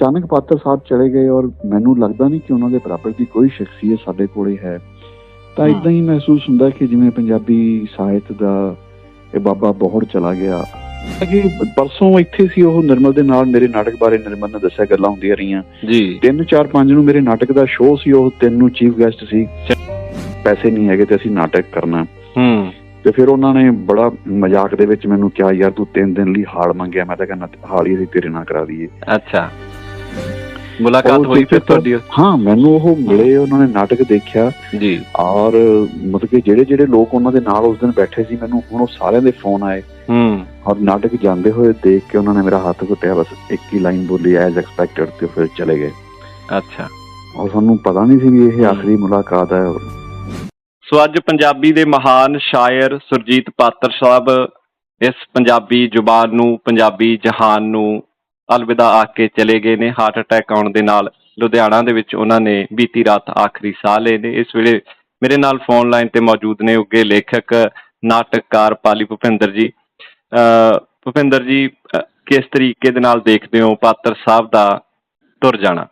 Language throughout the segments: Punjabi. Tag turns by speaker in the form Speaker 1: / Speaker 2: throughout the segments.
Speaker 1: ਅਚਾਨਕ ਪਾਤਰ ਸਾਹਿਬ ਚਲੇ ਗਏ ਔਰ ਮੈਨੂੰ ਲੱਗਦਾ ਨਹੀਂ ਕਿ ਉਹਨਾਂ ਦੇ ਬਰਾਬਰ ਦੀ ਕੋਈ ਸ਼ਖਸੀਅਤ ਸਾਡੇ ਕੋਲੇ ਹੈ ਤਾਂ। ਇਦਾਂ ਹੀ ਮਹਿਸੂਸ ਹੁੰਦਾ ਕਿ ਜਿਵੇਂ ਪੰਜਾਬੀ ਸਾਹਿਤ ਦਾ ਇਹ ਬਾਬਾ ਬੋਹੜ ਚਲਾ ਗਿਆ। ਕਿ ਪਰਸੋਂ ਇੱਥੇ ਸੀ ਉਹ ਨਿਰਮਲ ਦੇ ਨਾਲ ਮੇਰੇ ਨਾਟਕ ਬਾਰੇ ਨਿਰਮਲ ਨੇ ਦੱਸਿਆ ਗੱਲਾਂ ਹੁੰਦੀਆਂ ਰਹੀਆਂ।
Speaker 2: ਜੀ।
Speaker 1: 3 4 5 ਨੂੰ ਮੇਰੇ ਨਾਟਕ ਦਾ ਸ਼ੋਅ ਸੀ ਉਹ ਤਿੰਨ ਨੂੰ ਚੀਫ ਗੈਸਟ ਸੀ। ਪੈਸੇ ਨਹੀਂ ਹੈਗੇ ਤੇ ਅਸੀਂ ਨਾਟਕ ਕਰਨਾ।
Speaker 2: ਹੂੰ।
Speaker 1: ਤੇ ਫਿਰ ਉਹਨਾਂ ਨੇ ਬੜਾ ਮਜ਼ਾਕ ਦੇ ਵਿੱਚ ਮੈਨੂੰ ਕਿਹਾ ਯਾਰ ਤੂੰ ਤਿੰਨ ਦਿਨ ਲਈ ਹਾਲ ਮੰਗਿਆ। ਮੈਂ ਤਾਂ ਕਹਿੰਦਾ ਹਾਲ ਹੀ ਅਸੀਂ ਤੇਰੇ ਨਾਲ ਕਰਾ ਦਈਏ
Speaker 2: ਅੱਛਾ। ਮੁਲਾਕਾਤ ਹੋਈ ਫਿਰ ਤੁਹਾਡੀ
Speaker 1: ਹਾਂ ਮੈਨੂੰ ਉਹ ਮਿਲੇ ਉਹਨਾਂ ਨੇ ਨਾਟਕ ਦੇਖਿਆ।
Speaker 2: ਜੀ।
Speaker 1: ਔਰ ਮਤਲਬ ਕਿ ਜਿਹੜੇ ਜਿਹੜੇ ਲੋਕ ਉਹਨਾਂ ਦੇ ਨਾਲ ਉਸ ਦਿਨ ਬੈਠੇ ਸੀ ਮੈਨੂੰ ਹੁਣ ਉਹ ਸਾਰਿਆਂ ਦੇ ਫੋਨ ਆਏ।
Speaker 2: ਹੂੰ।
Speaker 1: ਔਰ ਨਾਟਕ ਜਾਂਦੇ ਹੋਏ ਦੇਖ ਕੇ ਉਹਨਾਂ ਨੇ ਮੇਰਾ ਹੱਥ ਘੁੱਟਿਆ ਬਸ ਇੱਕ ਹੀ ਲਾਈਨ ਬੋਲੀ ਐਜ਼ ਐਕਸਪੈਕਟਡ ਤੇ ਫਿਰ ਚਲੇ ਗਏ।
Speaker 2: ਅੱਛਾ।
Speaker 1: ਔਰ ਸਾਨੂੰ ਪਤਾ ਨਹੀਂ ਸੀ ਵੀ ਇਹ ਆਖਰੀ ਮੁਲਾਕਾਤ ਹੈ
Speaker 2: ਸੋ ਅੱਜ ਪੰਜਾਬੀ ਦੇ ਮਹਾਨ ਸ਼ਾਇਰ ਸੁਰਜੀਤ ਪਾਤਰ ਸਾਹਿਬ ਇਸ ਪੰਜਾਬੀ ਜ਼ੁਬਾਨ ਨੂੰ ਪੰਜਾਬੀ ਜਹਾਨ ਨੂੰ ਅਲਵਿਦਾ ਆਖ ਕੇ ਚਲੇ ਗਏ ਨੇ ਹਾਰਟ ਅਟੈਕ ਆਉਣ ਦੇ ਨਾਲ ਲੁਧਿਆਣਾ ਦੇ ਵਿੱਚ ਉਹਨਾਂ ਨੇ ਬੀਤੀ ਰਾਤ ਆਖਰੀ ਸਾਹ ਲਏ ਨੇ। ਇਸ ਵੇਲੇ ਮੇਰੇ ਨਾਲ ਫੋਨ ਲਾਈਨ ਤੇ ਮੌਜੂਦ ਨੇ ਉੱਗੇ ਲੇਖਕ ਨਾਟਕਕਾਰ ਪਾਲੀ ਭੁਪਿੰਦਰ ਜੀ। ਭੁਪਿੰਦਰ ਜੀ ਕਿਸ ਤਰੀਕੇ ਦੇ ਨਾਲ ਦੇਖਦੇ ਹੋ ਪਾਤਰ ਸਾਹਿਬ ਦਾ ਤੁਰ ਜਾਣਾ?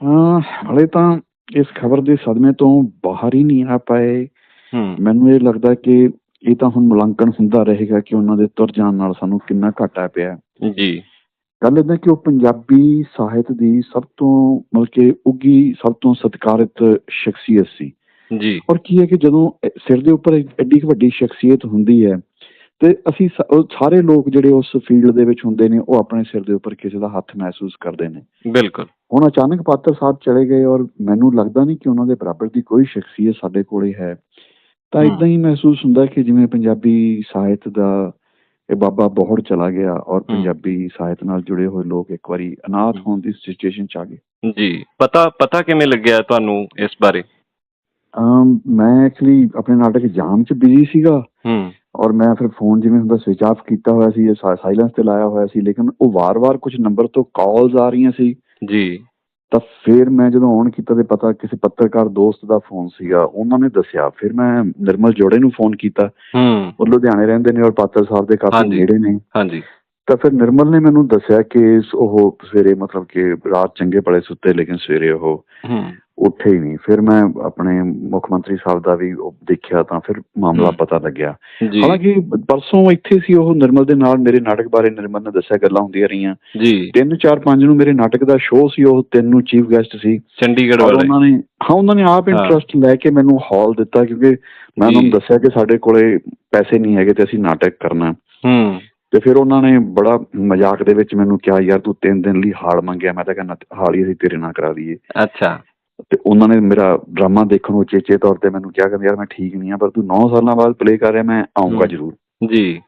Speaker 1: ਹਾਂ ਹਲੇ ਤਾਂ ਇਸ ਖਬਰ ਦੇ ਸਦਮੇ ਤੋਂ ਬਾਹਰ ਹੀ ਨਹੀਂ ਆ ਪਾਏ। ਮੈਨੂੰ ਇਹ ਲੱਗਦਾ ਕਿ ਇਹ ਤਾਂ ਹੁਣ ਮੁਲਾਂਕਣ ਹੁੰਦਾ ਰਹੇਗਾ ਕਿ ਉਹਨਾਂ ਦੇ ਤੁਰ ਜਾਣ ਨਾਲ ਸਾਨੂੰ ਕਿੰਨਾ ਘਾਟਾ ਪਿਆ।
Speaker 2: ਜੀ।
Speaker 1: ਗੱਲ ਇਦਾਂ ਕਿ ਉਹ ਪੰਜਾਬੀ ਸਾਹਿਤ ਦੀ ਸਭ ਤੋਂ ਮਤਲਬ ਕਿ ਉੱਗੀ ਸਭ ਤੋਂ ਸਤਿਕਾਰਿਤ ਸ਼ਖਸੀਅਤ ਸੀ।
Speaker 2: ਜੀ।
Speaker 1: ਔਰ ਕੀ ਹੈ ਕਿ ਜਦੋਂ ਸਿਰ ਦੇ ਉੱਪਰ ਐਡੀ ਵੱਡੀ ਸ਼ਖਸੀਅਤ ਹੁੰਦੀ ਹੈ ਤੇ ਅਸੀਂ ਸਾਰੇ ਲੋਕ ਜਿਹੜੇ ਉਸ ਫੀਲਡ ਦੇ ਵਿੱਚ ਹੁੰਦੇ ਨੇ ਉਹ ਆਪਣੇ ਸਿਰ ਦੇ ਉੱਪਰ ਕਿਸੇ ਦਾ ਹੱਥ ਮਹਿਸੂਸ ਕਰਦੇ ਨੇ।
Speaker 2: ਬਿਲਕੁਲ।
Speaker 1: ਹੁਣ ਅਚਾਨਕ ਪਾਤਰ ਸਾਹਿਬ ਚਲੇ ਗਏ ਔਰ ਮੈਨੂੰ ਲੱਗਦਾ ਨਹੀਂ ਕਿ ਉਹਨਾਂ ਦੇ ਬਰਾਬਰ ਦੀ ਕੋਈ ਸ਼ਖਸੀਅਤ ਸਾਡੇ ਕੋਲੇ ਹੈ। ਤਾਂ। ਇਦਾਂ ਹੀ ਮਹਿਸੂਸ ਹੁੰਦਾ ਕਿ ਜਿਵੇਂ ਪੰਜਾਬੀ ਸਾਹਿਤ ਦਾ ਇਹ ਬਾਬਾ ਬੋਹੜ ਚਲਾ ਗਿਆ ਔਰ ਪੰਜਾਬੀ ਸਾਹਿਤ ਨਾਲ ਜੁੜੇ ਹੋਏ ਲੋਕ ਇੱਕ ਵਾਰੀ ਅਨਾਥ। ਹੋਣ ਦੀ ਸਿਚੁਏਸ਼ਨ ਚ ਆ ਗਏ।
Speaker 2: ਜੀ ਪਤਾ ਪਤਾ ਕਿਵੇਂ ਲੱਗਿਆ ਤੁਹਾਨੂੰ ਇਸ ਬਾਰੇ?
Speaker 1: ਅਮ ਮੈਂ ਐਕਚੁਅਲੀ ਆਪਣੇ ਨਾਟਕ ਜਾਮ ਚ ਬਿਜ਼ੀ ਸੀਗਾ
Speaker 2: ਹੂੰ।
Speaker 1: ਔਰ ਮੈਂ ਫਿਰ ਫੋਨ ਜਿਵੇਂ ਹੁੰਦਾ ਸਵਿਚ ਆਫ ਕੀਤਾ ਹੋਇਆ ਸੀ ਸਾਇਲੈਂਸ ਤੇ ਲਾਇਆ ਹੋਇਆ ਸੀ ਲੇਕਿਨ ਉਹ ਵਾਰ-ਵਾਰ ਕੁਝ ਨੰਬਰ ਤੋਂ ਕਾਲਸ ਆ ਰਹੀਆਂ ਸੀ।
Speaker 2: ਜੀ।
Speaker 1: ਤਾਂ ਫਿਰ ਮੈਂ ਜਦੋਂ ਔਨ ਕੀਤਾ ਤੇ ਪਤਾ ਕਿਸੇ ਪੱਤਰਕਾਰ ਦੋਸਤ ਦਾ ਫੋਨ ਸੀਗਾ ਉਹਨਾਂ ਨੇ ਦੱਸਿਆ। ਫਿਰ ਮੈਂ ਨਿਰਮਲ ਜੋੜੇ ਨੂੰ ਫੋਨ ਕੀਤਾ।
Speaker 2: ਹੂੰ।
Speaker 1: ਉਹ ਲੁਧਿਆਣੇ ਰਹਿੰਦੇ ਨੇ ਔਰ ਪਾਤਰ ਸਾਹਿਬ ਦੇ ਕਾਫੀ। ਨੇੜੇ ਨੇ।
Speaker 2: ਹਾਂਜੀ।
Speaker 1: ਤਾਂ ਫਿਰ ਨਿਰਮਲ ਨੇ ਮੈਨੂੰ ਦੱਸਿਆ ਕਿ ਉਹ ਸਵੇਰੇ ਮਤਲਬ ਕਿ ਰਾਤ ਚੰਗੇ ਭਲੇ ਸੁੱਤੇ ਲੇਕਿਨ ਸਵੇਰੇ ਉਹ ਉੱਠੇ ਹੀ ਨਹੀਂ। ਫਿਰ ਮੈਂ ਆਪਣੇ ਮੁੱਖ ਮੰਤਰੀ ਸਾਹਿਬ ਦਾ ਵੀ ਦੇਖਿਆ ਤਾਂ ਫਿਰ ਮਾਮਲਾ। ਪਤਾ ਲੱਗਿਆ। ਹਾਲਾਂਕਿ ਪਰਸੋਂ ਇੱਥੇ ਸੀ ਉਹ ਨਿਰਮਲ ਦੇ ਨਾਲ ਮੇਰੇ ਨਾਟਕ ਬਾਰੇ ਨਿਰਮਲ ਨੇ ਦੱਸਿਆ ਗੱਲਾਂ ਹੁੰਦੀਆਂ ਰਹੀਆਂ।
Speaker 2: ਜੀ।
Speaker 1: 3 4 5 ਨੂੰ ਮੇਰੇ ਨਾਟਕ ਦਾ ਸ਼ੋਅ ਸੀ ਉਹ ਤਿੰਨ ਨੂੰ ਚੀਫ ਗੈਸਟ ਸੀ।
Speaker 2: ਚੰਡੀਗੜ੍ਹ ਵਾਲੇ।
Speaker 1: ਉਹਨਾਂ ਨੇ ਹਾਂ ਉਹਨਾਂ ਨੇ ਆਪ। ਇੰਟਰਸਟ ਲੈ ਕੇ ਮੈਨੂੰ ਹਾਲ ਦਿੱਤਾ ਕਿਉਂਕਿ ਮੈਂ ਉਹਨਾਂ ਨੂੰ। ਦੱਸਿਆ ਕਿ ਸਾਡੇ ਕੋਲੇ ਪੈਸੇ ਨਹੀਂ ਹੈਗੇ ਤੇ ਅਸੀਂ ਨਾਟਕ ਕਰਨਾ।
Speaker 2: ਹੂੰ।
Speaker 1: ਤੇ ਫਿਰ ਉਹਨਾਂ ਨੇ ਬੜਾ ਮਜ਼ਾਕ ਦੇ ਵਿੱਚ ਮੈਨੂੰ ਕਿਹਾ ਯਾਰ ਤੂੰ ਤਿੰਨ ਦਿਨ ਲਈ ਹਾਲ ਮੰਗਿਆ ਮੈਂ ਤਾਂ ਕਹਿੰਦਾ ਹਾਲ ਹੀ ਅਸੀਂ ਤੇਰੇ ਨਾਲ ਕਰਾ ਦਈਏ
Speaker 2: ਅੱਛਾ।
Speaker 1: ਤੇ ਉਹਨਾਂ ਨੇ ਮੇਰਾ ਡਰਾਮਾ ਦੇਖਣ ਨੂੰ ਚੇਚੇ ਤੌਰ ਤੇ ਮੈਨੂੰ ਕਿਹਾ ਕਿ ਯਾਰ ਮੈਂ ਠੀਕ ਨਹੀਂ ਆ ਪਰ ਤੂੰ 9 ਸਾਲਾਂ ਬਾਅਦ ਪਲੇ ਕਰ ਰਿਹਾ ਮੈਂ ਆਉਂਗਾ। ਜ਼ਰੂਰ।
Speaker 2: ਜੀ।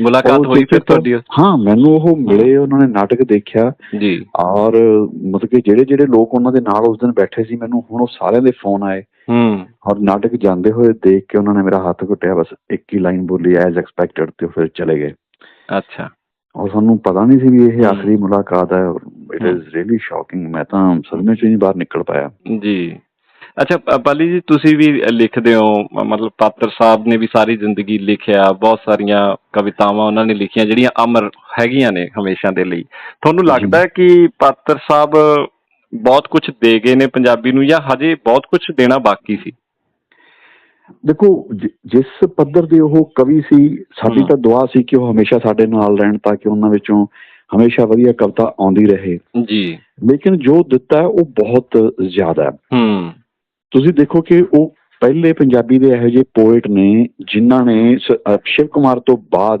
Speaker 2: ਮੁਲਾਕਾਤ ਹੋਈ ਫਿਰ ਤੁਹਾਡੀ
Speaker 1: ਹਾਂ ਮੈਨੂੰ ਉਹ ਮਿਲੇ ਉਹਨਾਂ ਨੇ ਨਾਟਕ ਦੇਖਿਆ।
Speaker 2: ਜੀ।
Speaker 1: ਔਰ ਮਤਲਬ ਕਿ ਜਿਹੜੇ ਜਿਹੜੇ ਲੋਕ ਉਹਨਾਂ ਦੇ ਨਾਲ ਉਸ ਦਿਨ ਬੈਠੇ ਸੀ ਮੈਨੂੰ ਹੁਣ ਉਹ ਸਾਰਿਆਂ ਦੇ ਫੋਨ ਆਏ।
Speaker 2: ਹੂੰ।
Speaker 1: ਔਰ ਨਾਟਕ ਜਾਂਦੇ ਹੋਏ ਦੇਖ ਕੇ ਉਹਨਾਂ ਨੇ ਮੇਰਾ ਹੱਥ ਘੁੱਟਿਆ ਬਸ ਇੱਕ ਹੀ ਲਾਈਨ ਬੋਲੀ ਐਜ਼ ਐਕਸਪੈਕਟਡ ਤੇ ਫਿਰ ਚਲੇ ਗਏ।
Speaker 2: ਅੱਛਾ।
Speaker 1: ਔਰ ਸਾਨੂੰ ਪਤਾ ਨਹੀਂ ਸੀ ਵੀ ਇਹ। ਆਖਰੀ ਮੁਲਾਕਾਤ ਹੈ ਇਟ। ਇਜ਼ ਰੀਲੀ ਸ਼ੌਕਿੰਗ ਮੈਂ ਤਾਂ ਸਦਮੇ ਚੋਂ ਹੀ ਬਾਹਰ ਨਿਕਲ ਪਾਇਆ।
Speaker 2: ਜੀ। ਅੱਛਾ ਪਾਲੀ ਜੀ ਤੁਸੀਂ ਵੀ ਲਿਖਦੇ ਹੋ ਮਤਲਬ ਪਾਤਰ ਸਾਹਿਬ ਨੇ ਵੀ ਸਾਰੀ ਜ਼ਿੰਦਗੀ ਲਿਖਿਆ ਬਹੁਤ ਸਾਰੀਆਂ ਕਵਿਤਾਵਾਂ ਉਹਨਾਂ ਨੇ ਲਿਖੀਆਂ ਜਿਹੜੀਆਂ ਅਮਰ ਹੈਗੀਆਂ ਨੇ ਹਮੇਸ਼ਾ ਦੇ ਲਈ। ਤੁਹਾਨੂੰ ਲੱਗਦਾ ਹੈ ਕਿ ਪਾਤਰ ਸਾਹਿਬ ਬਹੁਤ ਕੁਝ ਦੇ ਗਏ ਨੇ ਪੰਜਾਬੀ ਨੂੰ ਜਾਂ ਹਜੇ ਬਹੁਤ ਕੁਝ ਦੇਣਾ ਬਾਕੀ ਸੀ?
Speaker 1: ਦੇਖੋ ਜਿਸ ਪੱਧਰ ਦੇ ਉਹ ਕਵੀ ਸੀ ਸਾਡੀ। ਤਾਂ ਦੁਆ ਸੀ ਕਿ ਉਹ ਹਮੇਸ਼ਾ ਸਾਡੇ ਨਾਲ ਰਹਿਣ ਤਾਂ ਕਿ ਉਹਨਾਂ ਵਿੱਚੋਂ ਹਮੇਸ਼ਾ ਵਧੀਆ ਕਵਿਤਾ ਆਉਂਦੀ ਰਹੇ।
Speaker 2: ਜੀ।
Speaker 1: ਲੇਕਿਨ ਜੋ ਦਿੱਤਾ ਉਹ ਬਹੁਤ ਜ਼ਿਆਦਾ ਹੈ।
Speaker 2: ਹੂੰ
Speaker 1: ਤੁਸੀਂ ਦੇਖੋ ਕਿ ਉਹ ਪਹਿਲੇ ਪੰਜਾਬੀ ਦੇ ਇਹੋ ਜਿਹੇ ਪੋਇਟ ਨੇ ਜਿਨ੍ਹਾਂ ਨੇ ਸ਼ਿਵ ਕੁਮਾਰ ਤੋਂ ਬਾਅਦ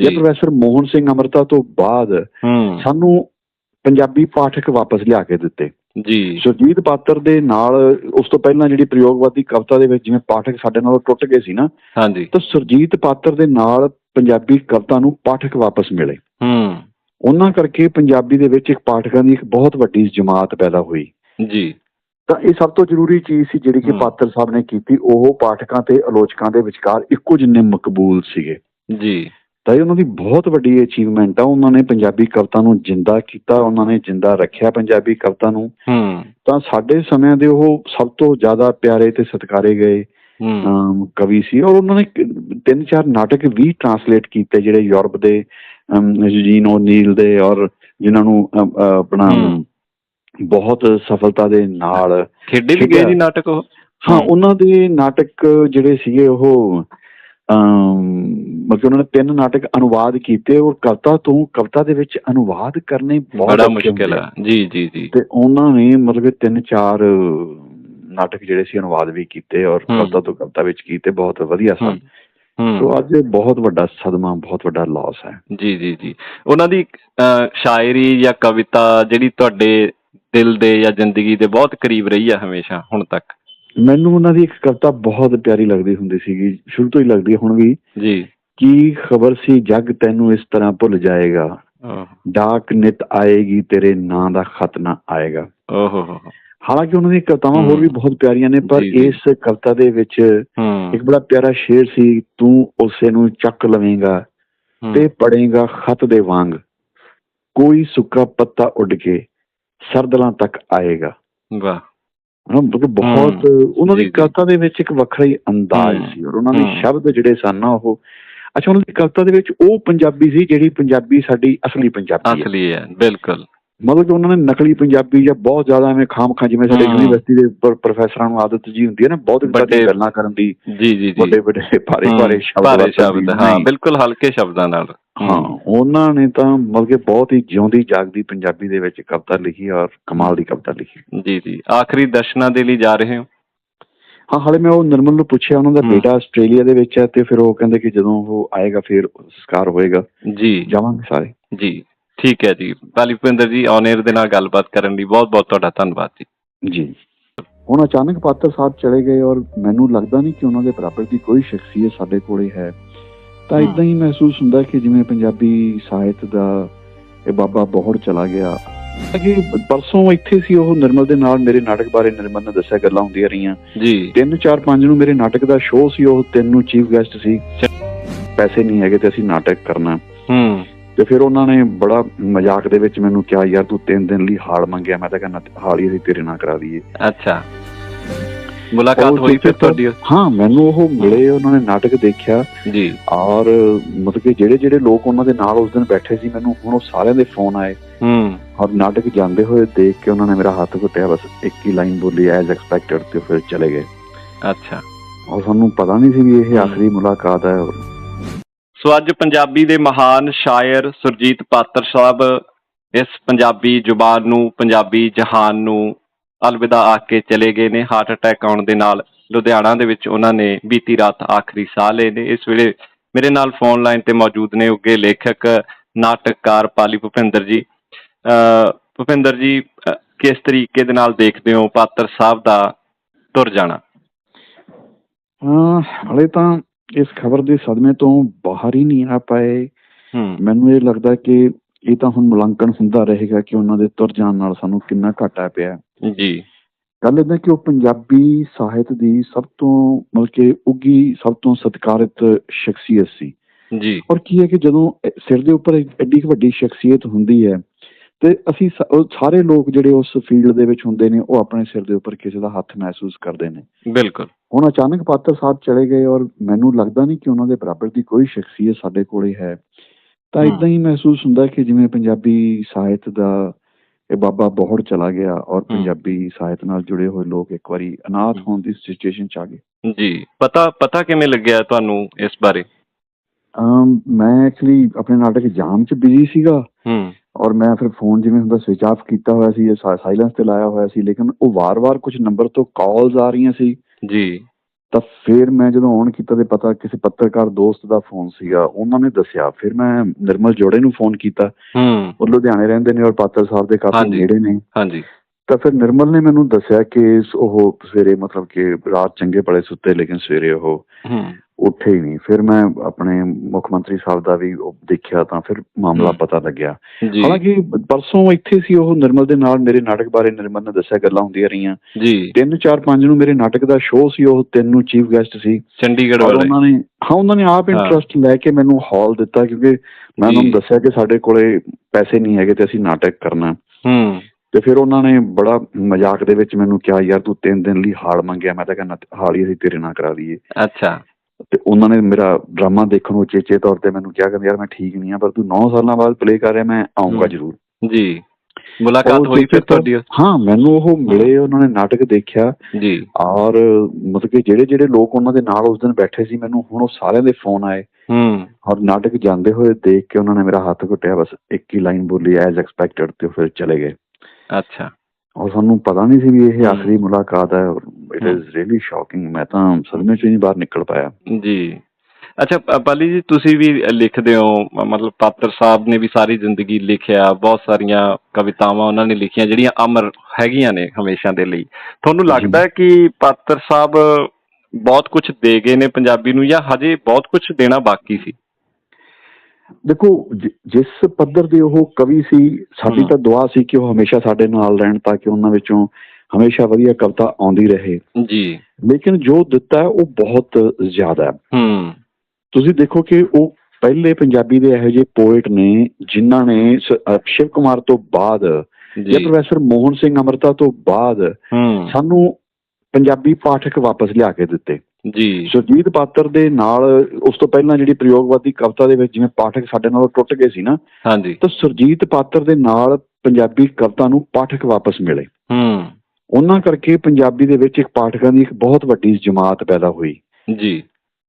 Speaker 1: ਜਾਂ ਪ੍ਰੋਫੈਸਰ ਮੋਹਨ ਸਿੰਘ ਅਮਰਤਾ ਤੋਂ ਬਾਅਦ ਸਾਨੂੰ ਪੰਜਾਬੀ ਪਾਠਕ ਵਾਪਸ ਲਿਆ ਕੇ ਦਿੱਤੇ।
Speaker 2: ਜੀ।
Speaker 1: ਸੁਰਜੀਤ ਪਾਤਰ ਦੇ ਨਾਲ ਉਸ ਤੋਂ ਪਹਿਲਾਂ ਜਿਹੜੀ ਪ੍ਰਯੋਗਵਾਦੀ ਕਵਿਤਾ ਦੇ ਵਿੱਚ ਜਿਵੇਂ ਪਾਠਕ ਸਾਡੇ ਨਾਲੋਂ ਟੁੱਟ ਗਏ ਸੀ ਨਾ
Speaker 2: ਹਾਂਜੀ।
Speaker 1: ਤਾਂ ਸੁਰਜੀਤ ਪਾਤਰ ਦੇ ਨਾਲ ਪੰਜਾਬੀ ਕਵਿਤਾ ਨੂੰ ਪਾਠਕ ਵਾਪਸ ਮਿਲੇ।
Speaker 2: ਹੂੰ।
Speaker 1: ਉਹਨਾਂ ਕਰਕੇ ਪੰਜਾਬੀ ਦੇ ਵਿੱਚ ਇੱਕ ਪਾਠਕਾਂ ਦੀ ਇੱਕ ਬਹੁਤ ਵੱਡੀ ਜਮਾਤ ਪੈਦਾ ਹੋਈ।
Speaker 2: ਜੀ।
Speaker 1: ਤਾਂ ਇਹ ਸਭ ਤੋਂ ਜ਼ਰੂਰੀ ਚੀਜ਼ ਸੀ ਜਿਹੜੀ ਕਿ। ਪਾਤਰ ਸਾਹਿਬ ਨੇ ਕੀਤੀ। ਉਹ ਪਾਠਕਾਂ ਤੇ ਆਲੋਚਕਾਂ ਦੇ ਵਿਚਕਾਰ ਇੱਕੋ ਜਿੰਨੇ ਮਕਬੂਲ ਸੀਗੇ।
Speaker 2: ਜੀ।
Speaker 1: ਤਾਂ ਇਹ ਉਹਨਾਂ ਦੀ ਬਹੁਤ ਵੱਡੀ ਅਚੀਵਮੈਂਟ ਆ ਉਹਨਾਂ ਨੇ ਪੰਜਾਬੀ ਕਵਿਤਾ ਨੂੰ ਜਿੰਦਾ ਕੀਤਾ ਉਹਨਾਂ ਨੇ ਜਿੰਦਾ ਰੱਖਿਆ ਪੰਜਾਬੀ ਕਵਿਤਾ ਨੂੰ
Speaker 2: ਹੂੰ
Speaker 1: ਤਾਂ ਸਾਡੇ ਸਮਿਆਂ ਦੇ ਉਹ ਸਭ ਤੋਂ ਜ਼ਿਆਦਾ ਪਿਆਰੇ ਤੇ ਸਤਿਕਾਰੇ ਗਏ ਕਵੀ ਸੀ ਔਰ ਉਹਨਾਂ ਨੇ ਤਿੰਨ ਚਾਰ ਨਾਟਕ ਵੀ ਟਰਾਂਸਲੇਟ ਕੀਤੇ ਜਿਹੜੇ ਯੂਰਪ ਦੇ ਯੂਜੀਨ ਓਨੀਲ ਦੇ ਔਰ ਜਿਨ੍ਹਾਂ ਨੂੰ ਆਪਣਾ। ਬਹੁਤ ਸਫਲਤਾ ਦੇ ਨਾਲ
Speaker 2: ਖੇਡੇ ਵੀ ਗਏ। ਜੀ ਨਾਟਕ ਉਹ
Speaker 1: ਹਾਂ। ਉਹਨਾਂ ਦੇ ਨਾਟਕ ਜਿਹੜੇ ਸੀਗੇ ਉਹ ਮਤਲਬ ਉਹਨਾਂ ਨੇ ਤਿੰਨ ਨਾਟਕ ਅਨੁਵਾਦ ਕੀਤੇ ਔਰ ਕਵਿਤਾ ਤੋਂ ਕਵਿਤਾ ਦੇ ਵਿੱਚ ਅਨੁਵਾਦ ਕਰਨੇ ਬਹੁਤ
Speaker 2: ਮੁਸ਼ਕਿਲ ਹੈ ਜੀ ਜੀ ਜੀ।
Speaker 1: ਤੇ ਉਹਨਾਂ ਨੇ ਮਤਲਬ ਤਿੰਨ ਚਾਰ ਨਾਟਕ ਜਿਹੜੇ ਸੀ ਅਨੁਵਾਦ ਵੀ ਕੀਤੇ ਔਰ। ਕਵਿਤਾ ਤੋਂ ਕਵਿਤਾ ਵਿੱਚ ਕੀਤੇ ਬਹੁਤ ਵਧੀਆ ਸਨ। ਸੋ ਅੱਜ ਬਹੁਤ ਵੱਡਾ ਸਦਮਾ ਬਹੁਤ ਵੱਡਾ ਲਾਸ ਹੈ।
Speaker 2: ਜੀ ਜੀ ਜੀ। ਉਹਨਾਂ ਦੀ ਸ਼ਾਇਰੀ ਜਾਂ ਕਵਿਤਾ ਜਿਹੜੀ ਤੁਹਾਡੇ ਦਿਲ ਦੇ ਜਾਂ ਜ਼ਿੰਦਗੀ ਦੇ ਬਹੁਤ ਕਰੀਬ ਰਹੀ ਹੈ ਹਮੇਸ਼ਾ ਹੁਣ ਤੱਕ।
Speaker 1: ਮੈਨੂੰ ਉਹਨਾਂ ਦੀ ਇੱਕ ਕਵਿਤਾ ਬਹੁਤ ਪਿਆਰੀ ਲੱਗਦੀ ਹੁੰਦੀ ਸੀਗੀ ਸ਼ੁਰੂ ਤੋਂ ਹੀ ਲੱਗਦੀ ਹੁਣ ਵੀ।
Speaker 2: ਜੀ।
Speaker 1: ਕੀ ਖਬਰ ਸੀ ਜੱਗ ਤੈਨੂੰ ਇਸ ਤਰ੍ਹਾਂ ਭੁੱਲ ਜਾਏਗਾ। ਡਾਕ ਨਿਤ ਆਏਗੀ ਤੇਰੇ ਨਾਂ ਦਾ ਖਤ ਨਾ ਆਏਗਾ।
Speaker 2: ਓਹ
Speaker 1: ਹਾਲਾਂਕਿ ਉਹਨਾਂ ਦੀਆਂ ਕਵਿਤਾਵਾਂ। ਹੋਰ ਵੀ ਬਹੁਤ ਪਿਆਰੀਆਂ ਨੇ ਪਰ। ਇਸ ਕਵਿਤਾ ਦੇ ਵਿੱਚ ਇੱਕ ਬੜਾ ਪਿਆਰਾ ਸ਼ੇਰ ਸੀ ਤੂੰ ਉਸੇ ਨੂੰ ਚੱਕ ਲਵੇਂਗਾ ਤੇ ਪੜੇਗਾ ਖਤ ਦੇ ਵਾਂਗ। ਕੋਈ ਸੁੱਕਾ ਪੱਤਾ ਉੱਡ ਕੇ ਸਰਦਲਾਂ ਤੱਕ ਆਏਗਾ।
Speaker 2: ਵਾਹ।
Speaker 1: ਹਨਾ ਮਤਲਬ ਬਹੁਤ ਉਹਨਾਂ ਦੀ। ਕਵਿਤਾ ਦੇ ਵਿੱਚ ਇੱਕ ਵੱਖਰਾ ਹੀ ਅੰਦਾਜ਼ ਸੀ ਔਰ ਉਹਨਾਂ ਦੇ। ਸ਼ਬਦ ਜਿਹੜੇ ਸਨ ਨਾ ਉਹ ਅੱਛਾ ਉਹਨਾਂ ਦੀ ਕਵਿਤਾ ਦੇ ਵਿੱਚ ਉਹ ਪੰਜਾਬੀ ਸੀ ਜਿਹੜੀ ਪੰਜਾਬੀ ਸਾਡੀ ਅਸਲੀ ਪੰਜਾਬੀ ਹੈ
Speaker 2: ਅਸਲੀ ਹੈ ਬਿਲਕੁਲ
Speaker 1: ਮਤਲਬ ਕਿ ਉਹਨਾਂ ਨੇ ਨਕਲੀ ਪੰਜਾਬੀ ਜਾਂ ਬਹੁਤ ਜ਼ਿਆਦਾ ਐਵੇਂ ਖਾਮਖਾ ਜਿਵੇਂ ਸਾਡੇ। ਯੂਨੀਵਰਸਿਟੀ ਦੇ ਉੱਪਰ ਪ੍ਰੋਫੈਸਰਾਂ ਨੂੰ ਆਦਤ ਜੀ ਹੁੰਦੀ ਹੈ ਨਾ ਬਹੁਤ
Speaker 2: ਵੱਡੇ-
Speaker 1: ਗੱਲਾਂ ਕਰਨ ਦੀ
Speaker 2: ਜੀ ਜੀ ਜੀ।
Speaker 1: ਵੱਡੇ ਵੱਡੇ ਭਾਰੇ ਭਾਰੇ ਸ਼ਬਦ
Speaker 2: ਹਾਂ। ਬਿਲਕੁਲ ਹਲਕੇ ਸ਼ਬਦਾਂ ਨਾਲ।
Speaker 1: ਹਾਂ। ਉਹਨਾਂ ਨੇ ਤਾਂ ਮਤਲਬ ਕਿ ਬਹੁਤ ਹੀ ਜਿਉਂਦੀ ਜਾਗਦੀ ਪੰਜਾਬੀ ਦੇ ਵਿੱਚ ਕਵਿਤਾ ਲਿਖੀ ਔਰ ਕਮਾਲ ਦੀ ਕਵਿਤਾ ਲਿਖੀ।
Speaker 2: ਜੀ ਜੀ। ਆਖਰੀ ਦਰਸ਼ਨਾਂ ਦੇ ਲਈ ਜਾ ਰਹੇ ਹੋ?
Speaker 1: ਹਾਂ ਹਾਲੇ ਮੈਂ ਉਹ ਨਿਰਮਲ ਨੂੰ ਪੁੱਛਿਆ ਉਹਨਾਂ ਦਾ। ਬੇਟਾ ਆਸਟ੍ਰੇਲੀਆ ਦੇ ਵਿੱਚ ਹੈ ਤੇ ਫਿਰ ਉਹ ਕਹਿੰਦੇ ਕਿ ਜਦੋਂ ਉਹ ਆਏਗਾ ਫਿਰ ਸੰਸਕਾਰ ਹੋਏਗਾ।
Speaker 2: ਜੀ।
Speaker 1: ਜਾਵਾਂਗੇ ਸਾਰੇ।
Speaker 2: ਜੀ। ਠੀਕ ਹੈ ਜੀ। ਪਾਲੀ ਭੁਪਿੰਦਰ ਜੀ ਔਨ 에ਅਰ ਦੇ ਨਾਲ ਗੱਲਬਾਤ ਕਰਨ ਲਈ ਬਹੁਤ ਬਹੁਤ ਤੁਹਾਡਾ ਧੰਨਵਾਦ ਜੀ।
Speaker 1: ਜੀ। ਹੁਣ ਅਚਾਨਕ ਪਾਤਰ ਸਾਹਿਬ ਚਲੇ ਗਏ ਔਰ ਮੈਨੂੰ ਲੱਗਦਾ ਨਹੀਂ ਕਿ ਉਹਨਾਂ ਦੇ ਬਰਾਬਰ ਦੀ ਕੋਈ ਸ਼ਖਸੀਅਤ ਸਾਡੇ ਕੋਲੇ ਹੈ। ਤਾਂ। ਇਦਾਂ ਹੀ ਮਹਿਸੂਸ ਹੁੰਦਾ ਕਿ ਜਿਵੇਂ ਪੰਜਾਬੀ ਸਾਹਿਤ ਦਾ ਇਹ ਬਾਬਾ ਬਹੁਤ ਚਲਾ ਗਿਆ। ਕਿ ਪਰਸੋਂ ਇੱਥੇ ਸੀ ਉਹ ਨਿਰਮਲ ਦੇ ਨਾਲ ਮੇਰੇ ਨਾਟਕ ਬਾਰੇ ਨਿਰਮਲ ਨੇ ਦੱਸਿਆ ਗੱਲਾਂ ਹੁੰਦੀਆਂ ਰਹੀਆਂ।
Speaker 2: ਜੀ।
Speaker 1: 3 4 5 ਨੂੰ ਮੇਰੇ ਨਾਟਕ ਦਾ ਸ਼ੋਅ ਸੀ ਉਹ ਤਿੰਨ ਨੂੰ ਚੀਫ ਗੈਸਟ ਸੀ। ਪੈਸੇ ਨਹੀਂ ਹੈਗੇ ਤੇ ਅਸੀਂ ਨਾਟਕ ਕਰਨਾ।
Speaker 2: ਹੂੰ।
Speaker 1: ਤੇ ਫਿਰ ਉਹਨਾਂ ਨੇ ਬੜਾ ਮਜ਼ਾਕ ਦੇ ਵਿੱਚ ਮੈਨੂੰ ਕਿਹਾ ਯਾਰ ਤੂੰ ਤਿੰਨ ਦਿਨ ਲਈ ਹਾਲ ਮੰਗਿਆ। ਮੈਂ ਤਾਂ ਕਹਿੰਦਾ ਹਾਲ ਹੀ ਅਸੀਂ ਤੇਰੇ ਨਾਲ ਕਰਾ ਦਈਏ।
Speaker 2: ਅੱਛਾ। ਮੁਲਾਕਾਤ ਹੋਈ ਫਿਰ ਤੁਹਾਡੀ
Speaker 1: ਹਾਂ ਮੈਨੂੰ ਉਹ ਮਿਲੇ ਉਹਨਾਂ ਨੇ ਨਾਟਕ ਦੇਖਿਆ।
Speaker 2: ਜੀ।
Speaker 1: ਔਰ ਮਤਲਬ ਕਿ ਜਿਹੜੇ ਜਿਹੜੇ ਲੋਕ ਉਹਨਾਂ ਦੇ ਨਾਲ ਉਸ ਦਿਨ ਬੈਠੇ ਸੀ ਮੈਨੂੰ ਹੁਣ ਉਹ ਸਾਰਿਆਂ ਦੇ ਫੋਨ ਆਏ।
Speaker 2: ਹੂੰ।
Speaker 1: ਔਰ ਨਾਟਕ ਜਾਂਦੇ ਹੋਏ ਦੇਖ ਕੇ ਉਹਨਾਂ ਨੇ ਮੇਰਾ ਹੱਥ ਘੁੱਟਿਆ ਬਸ ਇੱਕ ਹੀ ਲਾਈਨ ਬੋਲੀ ਐਜ਼ ਐਕਸਪੈਕਟਡ ਤੇ ਫਿਰ ਚਲੇ ਗਏ।
Speaker 2: ਅੱਛਾ।
Speaker 1: ਔਰ ਸਾਨੂੰ ਪਤਾ ਨਹੀਂ ਸੀ ਵੀ ਇਹ ਆਖਰੀ ਮੁਲਾਕਾਤ ਹੈ ਔਰ
Speaker 2: ਸੋ ਅੱਜ ਪੰਜਾਬੀ ਦੇ ਮਹਾਨ ਸ਼ਾਇਰ ਸੁਰਜੀਤ ਪਾਤਰ ਸਾਹਿਬ ਇਸ ਪੰਜਾਬੀ ਜ਼ੁਬਾਨ ਨੂੰ, ਪੰਜਾਬੀ ਜਹਾਨ ਨੂੰ ਅਲਵਿਦਾ ਆਖ ਕੇ ਚਲੇ ਗਏ ਨੇ ਹਾਰਟ ਅਟੈਕ ਆਉਣ ਦੇ ਨਾਲ ਲੁਧਿਆਣਾ ਦੇ ਵਿੱਚ ਉਹਨਾਂ ਨੇ ਬੀਤੀ ਰਾਤ ਆਖਰੀ ਸਾਹ ਲਏ ਨੇ। ਇਸ ਵੇਲੇ ਮੇਰੇ ਨਾਲ ਫੋਨ ਲਾਈਨ ਤੇ ਮੌਜੂਦ ਨੇ ਉੱਗੇ ਲੇਖਕ, ਨਾਟਕਕਾਰ ਪਾਲੀ ਭੁਪਿੰਦਰ ਜੀ। ਅ ਭੁਪਿੰਦਰ ਜੀ ਕਿਸ ਤਰੀਕੇ ਦੇ ਨਾਲ ਦੇਖਦੇ ਹੋ ਪਾਤਰ ਸਾਹਿਬ ਦਾ ਤੁਰ ਜਾਣਾ?
Speaker 1: ਹਾਂ ਹਲੇ ਤਾਂ ਇਸ ਖਬਰ ਦੇ ਸਦਮੇ ਤੋਂ ਬਾਹਰ ਹੀ ਨਹੀਂ ਆ ਪਾਏ। ਮੈਨੂੰ ਇਹ ਲੱਗਦਾ ਕਿ ਇਹ ਤਾਂ ਹੁਣ ਮੁਲਾਂਕਣ ਹੁੰਦਾ ਰਹੇਗਾ ਕਿ ਉਹਨਾਂ ਦੇ ਤੁਰ ਜਾਣ ਨਾਲ ਸਾਨੂੰ ਕਿੰਨਾ ਘਾਟਾ ਪਿਆ।
Speaker 2: ਜੀ।
Speaker 1: ਗੱਲ ਇਦਾਂ ਕਿ ਉਹ ਪੰਜਾਬੀ ਸਾਹਿਤ ਦੀ ਸਭ ਤੋਂ ਮਤਲਬ ਕਿ ਉੱਗੀ ਸਭ ਤੋਂ ਸਤਿਕਾਰਿਤ ਸ਼ਖਸੀਅਤ ਸੀ।
Speaker 2: ਜੀ।
Speaker 1: ਔਰ ਕੀ ਹੈ ਕਿ ਜਦੋਂ ਇਹ ਸਿਰ ਦੇ ਉੱਪਰ ਐਡੀ ਵੱਡੀ ਸ਼ਖਸੀਅਤ ਹੁੰਦੀ ਹੈ ਤੇ ਅਸੀਂ ਸਾਰੇ ਲੋਕ ਜਿਹੜੇ ਉਸ ਫੀਲਡ ਦੇ ਵਿੱਚ ਹੁੰਦੇ ਨੇ ਉਹ ਆਪਣੇ ਸਿਰ ਦੇ ਉੱਪਰ ਕਿਸੇ ਦਾ ਹੱਥ ਮਹਿਸੂਸ ਕਰਦੇ ਨੇ।
Speaker 2: ਬਿਲਕੁਲ।
Speaker 1: ਹੁਣ ਅਚਾਨਕ ਪਾਤਰ ਸਾਹਿਬ ਚਲੇ ਗਏ ਔਰ ਮੈਨੂੰ ਲੱਗਦਾ ਨਹੀਂ ਕਿ ਉਹਨਾਂ ਦੇ ਬਰਾਬਰ ਦੀ ਕੋਈ ਸ਼ਖਸੀਅਤ ਸਾਡੇ ਕੋਲੇ ਹੈ। ਤਾਂ। ਇਦਾਂ ਹੀ ਮਹਿਸੂਸ ਹੁੰਦਾ ਕਿ ਜਿਵੇਂ ਪੰਜਾਬੀ ਸਾਹਿਤ ਦਾ ਇਹ ਬਾਬਾ ਬਹੁਤ ਚਲਾ ਗਿਆ ਔਰ ਪੰਜਾਬੀ ਸਾਹਿਤ ਨਾਲ ਜੁੜੇ ਹੋਏ ਲੋਕ ਇੱਕ ਵਾਰੀ ਅਨਾਥ ਹੋਣ ਦੀ ਸਿਚੁਏਸ਼ਨ ਚ ਆ ਗਏ।
Speaker 2: ਜੀ ਪਤਾ ਪਤਾ ਕਿਵੇਂ ਲੱਗਿਆ ਤੁਹਾਨੂੰ ਇਸ ਬਾਰੇ?
Speaker 1: ਮੈਂ ਐਕਚੁਅਲੀ ਆਪਣੇ ਨਾਟਕ ਜਾਮ ਚ ਬਿਜ਼ੀ ਸੀਗਾ।
Speaker 2: ਹੂੰ
Speaker 1: ਔਰ ਮੈਂ ਫਿਰ ਫੋਨ ਜਿਵੇਂ ਹੁੰਦਾ ਸਵਿਚ ਆਫ ਕੀਤਾ ਹੋਇਆ ਸੀ ਸਾਇਲੈਂਸ ਤੇ ਲਾਇਆ ਹੋਇਆ ਸੀ ਲੇਕਿਨ ਉਹ ਵਾਰ-ਵਾਰ ਕੁਝ ਨੰਬਰ ਤੋਂ ਕਾਲਸ ਆ ਰਹੀਆਂ ਸੀ।
Speaker 2: ਜੀ।
Speaker 1: ਤਾਂ ਫਿਰ ਮੈਂ ਜਦੋਂ ਔਨ ਕੀਤਾ ਤੇ ਪਤਾ ਕਿਸੇ ਪੱਤਰਕਾਰ ਦੋਸਤ ਦਾ ਫੋਨ ਸੀਗਾ ਉਹਨਾਂ ਨੇ ਦੱਸਿਆ। ਫਿਰ ਮੈਂ ਨਿਰਮਲ ਜੋੜੇ ਨੂੰ ਫੋਨ ਕੀਤਾ।
Speaker 2: ਹੂੰ।
Speaker 1: ਉਹ ਲੁਧਿਆਣੇ ਰਹਿੰਦੇ ਨੇ ਔਰ ਪਾਤਰ ਸਾਹਿਬ ਦੇ ਕਾਫੀ। ਨੇੜੇ ਨੇ।
Speaker 2: ਹਾਂਜੀ।
Speaker 1: ਤਾਂ ਫਿਰ ਨਿਰਮਲ ਨੇ ਮੈਨੂੰ ਦੱਸਿਆ ਕਿ ਉਹ ਸਵੇਰੇ ਮਤਲਬ ਕਿ ਰਾਤ ਚੰਗੇ ਭਲੇ ਸੁੱਤੇ ਲੇਕਿਨ ਸਵੇਰੇ ਉਹ ਉੱਠੇ ਹੀ ਨਹੀਂ। ਫਿਰ ਮੈਂ ਆਪਣੇ ਮੁੱਖ ਮੰਤਰੀ ਸਾਹਿਬ ਦਾ ਵੀ ਦੇਖਿਆ ਤਾਂ ਫਿਰ ਮਾਮਲਾ। ਪਤਾ ਲੱਗਿਆ। ਹਾਲਾਂਕਿ ਪਰਸੋਂ ਇੱਥੇ ਸੀ ਉਹ ਨਿਰਮਲ ਦੇ ਨਾਲ ਮੇਰੇ ਨਾਟਕ ਬਾਰੇ ਨਿਰਮਲ ਨੇ ਦੱਸਿਆ ਗੱਲਾਂ ਹੁੰਦੀਆਂ ਰਹੀਆਂ।
Speaker 2: ਜੀ।
Speaker 1: 3 4 5 ਨੂੰ ਮੇਰੇ ਨਾਟਕ ਦਾ ਸ਼ੋਅ ਸੀ ਉਹ ਤਿੰਨ ਨੂੰ ਚੀਫ ਗੈਸਟ ਸੀ।
Speaker 2: ਚੰਡੀਗੜ੍ਹ ਵਾਲੇ।
Speaker 1: ਉਹਨਾਂ ਨੇ ਹਾਂ ਉਹਨਾਂ ਨੇ ਆਪ। ਇੰਟਰਸਟ ਲੈ ਕੇ ਮੈਨੂੰ ਹਾਲ ਦਿੱਤਾ ਕਿਉਂਕਿ ਮੈਂ ਉਹਨਾਂ ਨੂੰ। ਦੱਸਿਆ ਕਿ ਸਾਡੇ ਕੋਲੇ ਪੈਸੇ ਨਹੀਂ ਹੈਗੇ ਤੇ ਅਸੀਂ ਨਾਟਕ ਕਰਨਾ।
Speaker 2: ਹੂੰ।
Speaker 1: ਤੇ ਫਿਰ ਉਹਨਾਂ ਨੇ ਬੜਾ ਮਜ਼ਾਕ ਦੇ ਵਿੱਚ ਮੈਨੂੰ ਕਿਹਾ ਯਾਰ ਤੂੰ ਤਿੰਨ ਦਿਨ ਲਈ ਹਾਲ ਮੰਗਿਆ ਮੈਂ ਤਾਂ ਕਹਿੰਦਾ ਹਾਲ ਹੀ ਅਸੀਂ ਤੇਰੇ ਨਾਲ ਕਰਾ ਦਈਏ
Speaker 2: ਅੱਛਾ।
Speaker 1: ਤੇ ਉਹਨਾਂ ਨੇ ਮੇਰਾ ਡਰਾਮਾ ਦੇਖਣ ਨੂੰ ਚੇਚੇ ਤੌਰ ਤੇ ਮੈਨੂੰ ਕਿਹਾ ਕਿ ਯਾਰ ਮੈਂ ਠੀਕ ਨਹੀਂ ਆ ਪਰ ਤੂੰ 9 ਸਾਲਾਂ ਬਾਅਦ ਪਲੇ ਕਰ ਰਿਹਾ ਮੈਂ ਆਉਂਗਾ। ਜ਼ਰੂਰ।
Speaker 2: ਜੀ। ਮੁਲਾਕਾਤ ਹੋਈ ਫਿਰ ਤੁਹਾਡੀ
Speaker 1: ਹਾਂ ਮੈਨੂੰ ਉਹ ਮਿਲੇ ਉਹਨਾਂ ਨੇ ਨਾਟਕ ਦੇਖਿਆ।
Speaker 2: ਜੀ।
Speaker 1: ਔਰ ਮਤਲਬ ਕਿ ਜਿਹੜੇ ਜਿਹੜੇ ਲੋਕ ਉਹਨਾਂ ਦੇ ਨਾਲ ਉਸ ਦਿਨ ਬੈਠੇ ਸੀ ਮੈਨੂੰ ਹੁਣ ਉਹ ਸਾਰਿਆਂ ਦੇ ਫੋਨ ਆਏ।
Speaker 2: ਹੂੰ।
Speaker 1: ਔਰ ਨਾਟਕ ਜਾਂਦੇ ਹੋਏ ਦੇਖ ਕੇ ਉਹਨਾਂ ਨੇ ਮੇਰਾ ਹੱਥ ਘੁੱਟਿਆ ਬਸ ਇੱਕ ਹੀ ਲਾਈਨ ਬੋਲੀ ਐਜ਼ ਐਕਸਪੈਕਟਡ ਤੇ ਫਿਰ ਚਲੇ ਗਏ।
Speaker 2: ਅੱਛਾ।
Speaker 1: ਔਰ ਸਾਨੂੰ ਪਤਾ ਨਹੀਂ ਸੀ ਵੀ ਇਹ। ਆਖਰੀ ਮੁਲਾਕਾਤ ਹੈ ਇਟ। ਇਜ਼ ਰੀਲੀ ਸ਼ੌਕਿੰਗ ਮੈਂ ਤਾਂ ਸਦਮੇ ਚੋਂ ਹੀ ਬਾਹਰ ਨਿਕਲ ਪਾਇਆ।
Speaker 2: ਜੀ। ਅੱਛਾ ਪਾਲੀ ਜੀ ਤੁਸੀਂ ਵੀ ਲਿਖਦੇ ਹੋ ਮਤਲਬ ਪਾਤਰ ਸਾਹਿਬ ਨੇ ਵੀ ਸਾਰੀ ਜ਼ਿੰਦਗੀ ਲਿਖਿਆ ਬਹੁਤ ਸਾਰੀਆਂ ਕਵਿਤਾਵਾਂ ਉਹਨਾਂ ਨੇ ਲਿਖੀਆਂ ਜਿਹੜੀਆਂ ਅਮਰ ਹੈਗੀਆਂ ਨੇ ਹਮੇਸ਼ਾ ਦੇ ਲਈ। ਤੁਹਾਨੂੰ ਲੱਗਦਾ ਹੈ ਕਿ ਪਾਤਰ ਸਾਹਿਬ ਬਹੁਤ ਕੁਝ ਦੇ ਗਏ ਨੇ ਪੰਜਾਬੀ ਨੂੰ ਜਾਂ ਹਜੇ ਬਹੁਤ ਕੁਝ ਦੇਣਾ ਬਾਕੀ ਸੀ?
Speaker 1: ਦੇਖੋ ਜਿਸ ਪੱਧਰ ਦੇ ਉਹ ਕਵੀ ਸੀ ਸਾਡੀ। ਤਾਂ ਦੁਆ ਸੀ ਕਿ ਉਹ ਹਮੇਸ਼ਾ ਸਾਡੇ ਨਾਲ ਰਹਿਣ ਤਾਂ ਕਿ ਉਹਨਾਂ ਵਿੱਚੋਂ ਹਮੇਸ਼ਾ ਵਧੀਆ ਕਵਿਤਾ ਆਉਂਦੀ ਰਹੇ।
Speaker 2: ਜੀ।
Speaker 1: ਲੇਕਿਨ ਜੋ ਦਿੱਤਾ ਉਹ ਬਹੁਤ ਜ਼ਿਆਦਾ ਹੈ। ਤੁਸੀਂ ਦੇਖੋ ਕਿ ਉਹ ਪਹਿਲੇ ਪੰਜਾਬੀ ਦੇ ਇਹੋ ਜਿਹੇ ਪੋਇਟ ਨੇ ਜਿਨ੍ਹਾਂ ਨੇ ਸ਼ਿਵ ਕੁਮਾਰ ਤੋਂ ਬਾਅਦ ਜਾਂ ਪ੍ਰੋਫੈਸਰ ਮੋਹਨ ਸਿੰਘ ਅਮਰਤਾ ਤੋਂ ਬਾਅਦ ਸਾਨੂੰ ਪੰਜਾਬੀ ਪਾਠਕ ਵਾਪਸ ਲਿਆ ਕੇ ਦਿੱਤੇ।
Speaker 2: ਜੀ।
Speaker 1: ਸੁਰਜੀਤ ਪਾਤਰ ਦੇ ਨਾਲ ਉਸ ਤੋਂ ਪਹਿਲਾਂ ਜਿਹੜੀ ਪ੍ਰਯੋਗਵਾਦੀ ਕਵਿਤਾ ਦੇ ਵਿੱਚ ਜਿਵੇਂ ਪਾਠਕ ਸਾਡੇ ਨਾਲੋਂ ਟੁੱਟ ਗਏ ਸੀ ਨਾ
Speaker 2: ਹਾਂਜੀ।
Speaker 1: ਤਾਂ ਸੁਰਜੀਤ ਪਾਤਰ ਦੇ ਨਾਲ ਪੰਜਾਬੀ ਕਵਿਤਾ ਨੂੰ ਪਾਠਕ ਵਾਪਸ ਮਿਲੇ।
Speaker 2: ਹੂੰ।
Speaker 1: ਉਹਨਾਂ ਕਰਕੇ ਪੰਜਾਬੀ ਦੇ ਵਿੱਚ ਇੱਕ ਪਾਠਕਾਂ ਦੀ ਇੱਕ ਬਹੁਤ ਵੱਡੀ ਜਮਾਤ ਪੈਦਾ ਹੋਈ।
Speaker 2: ਜੀ।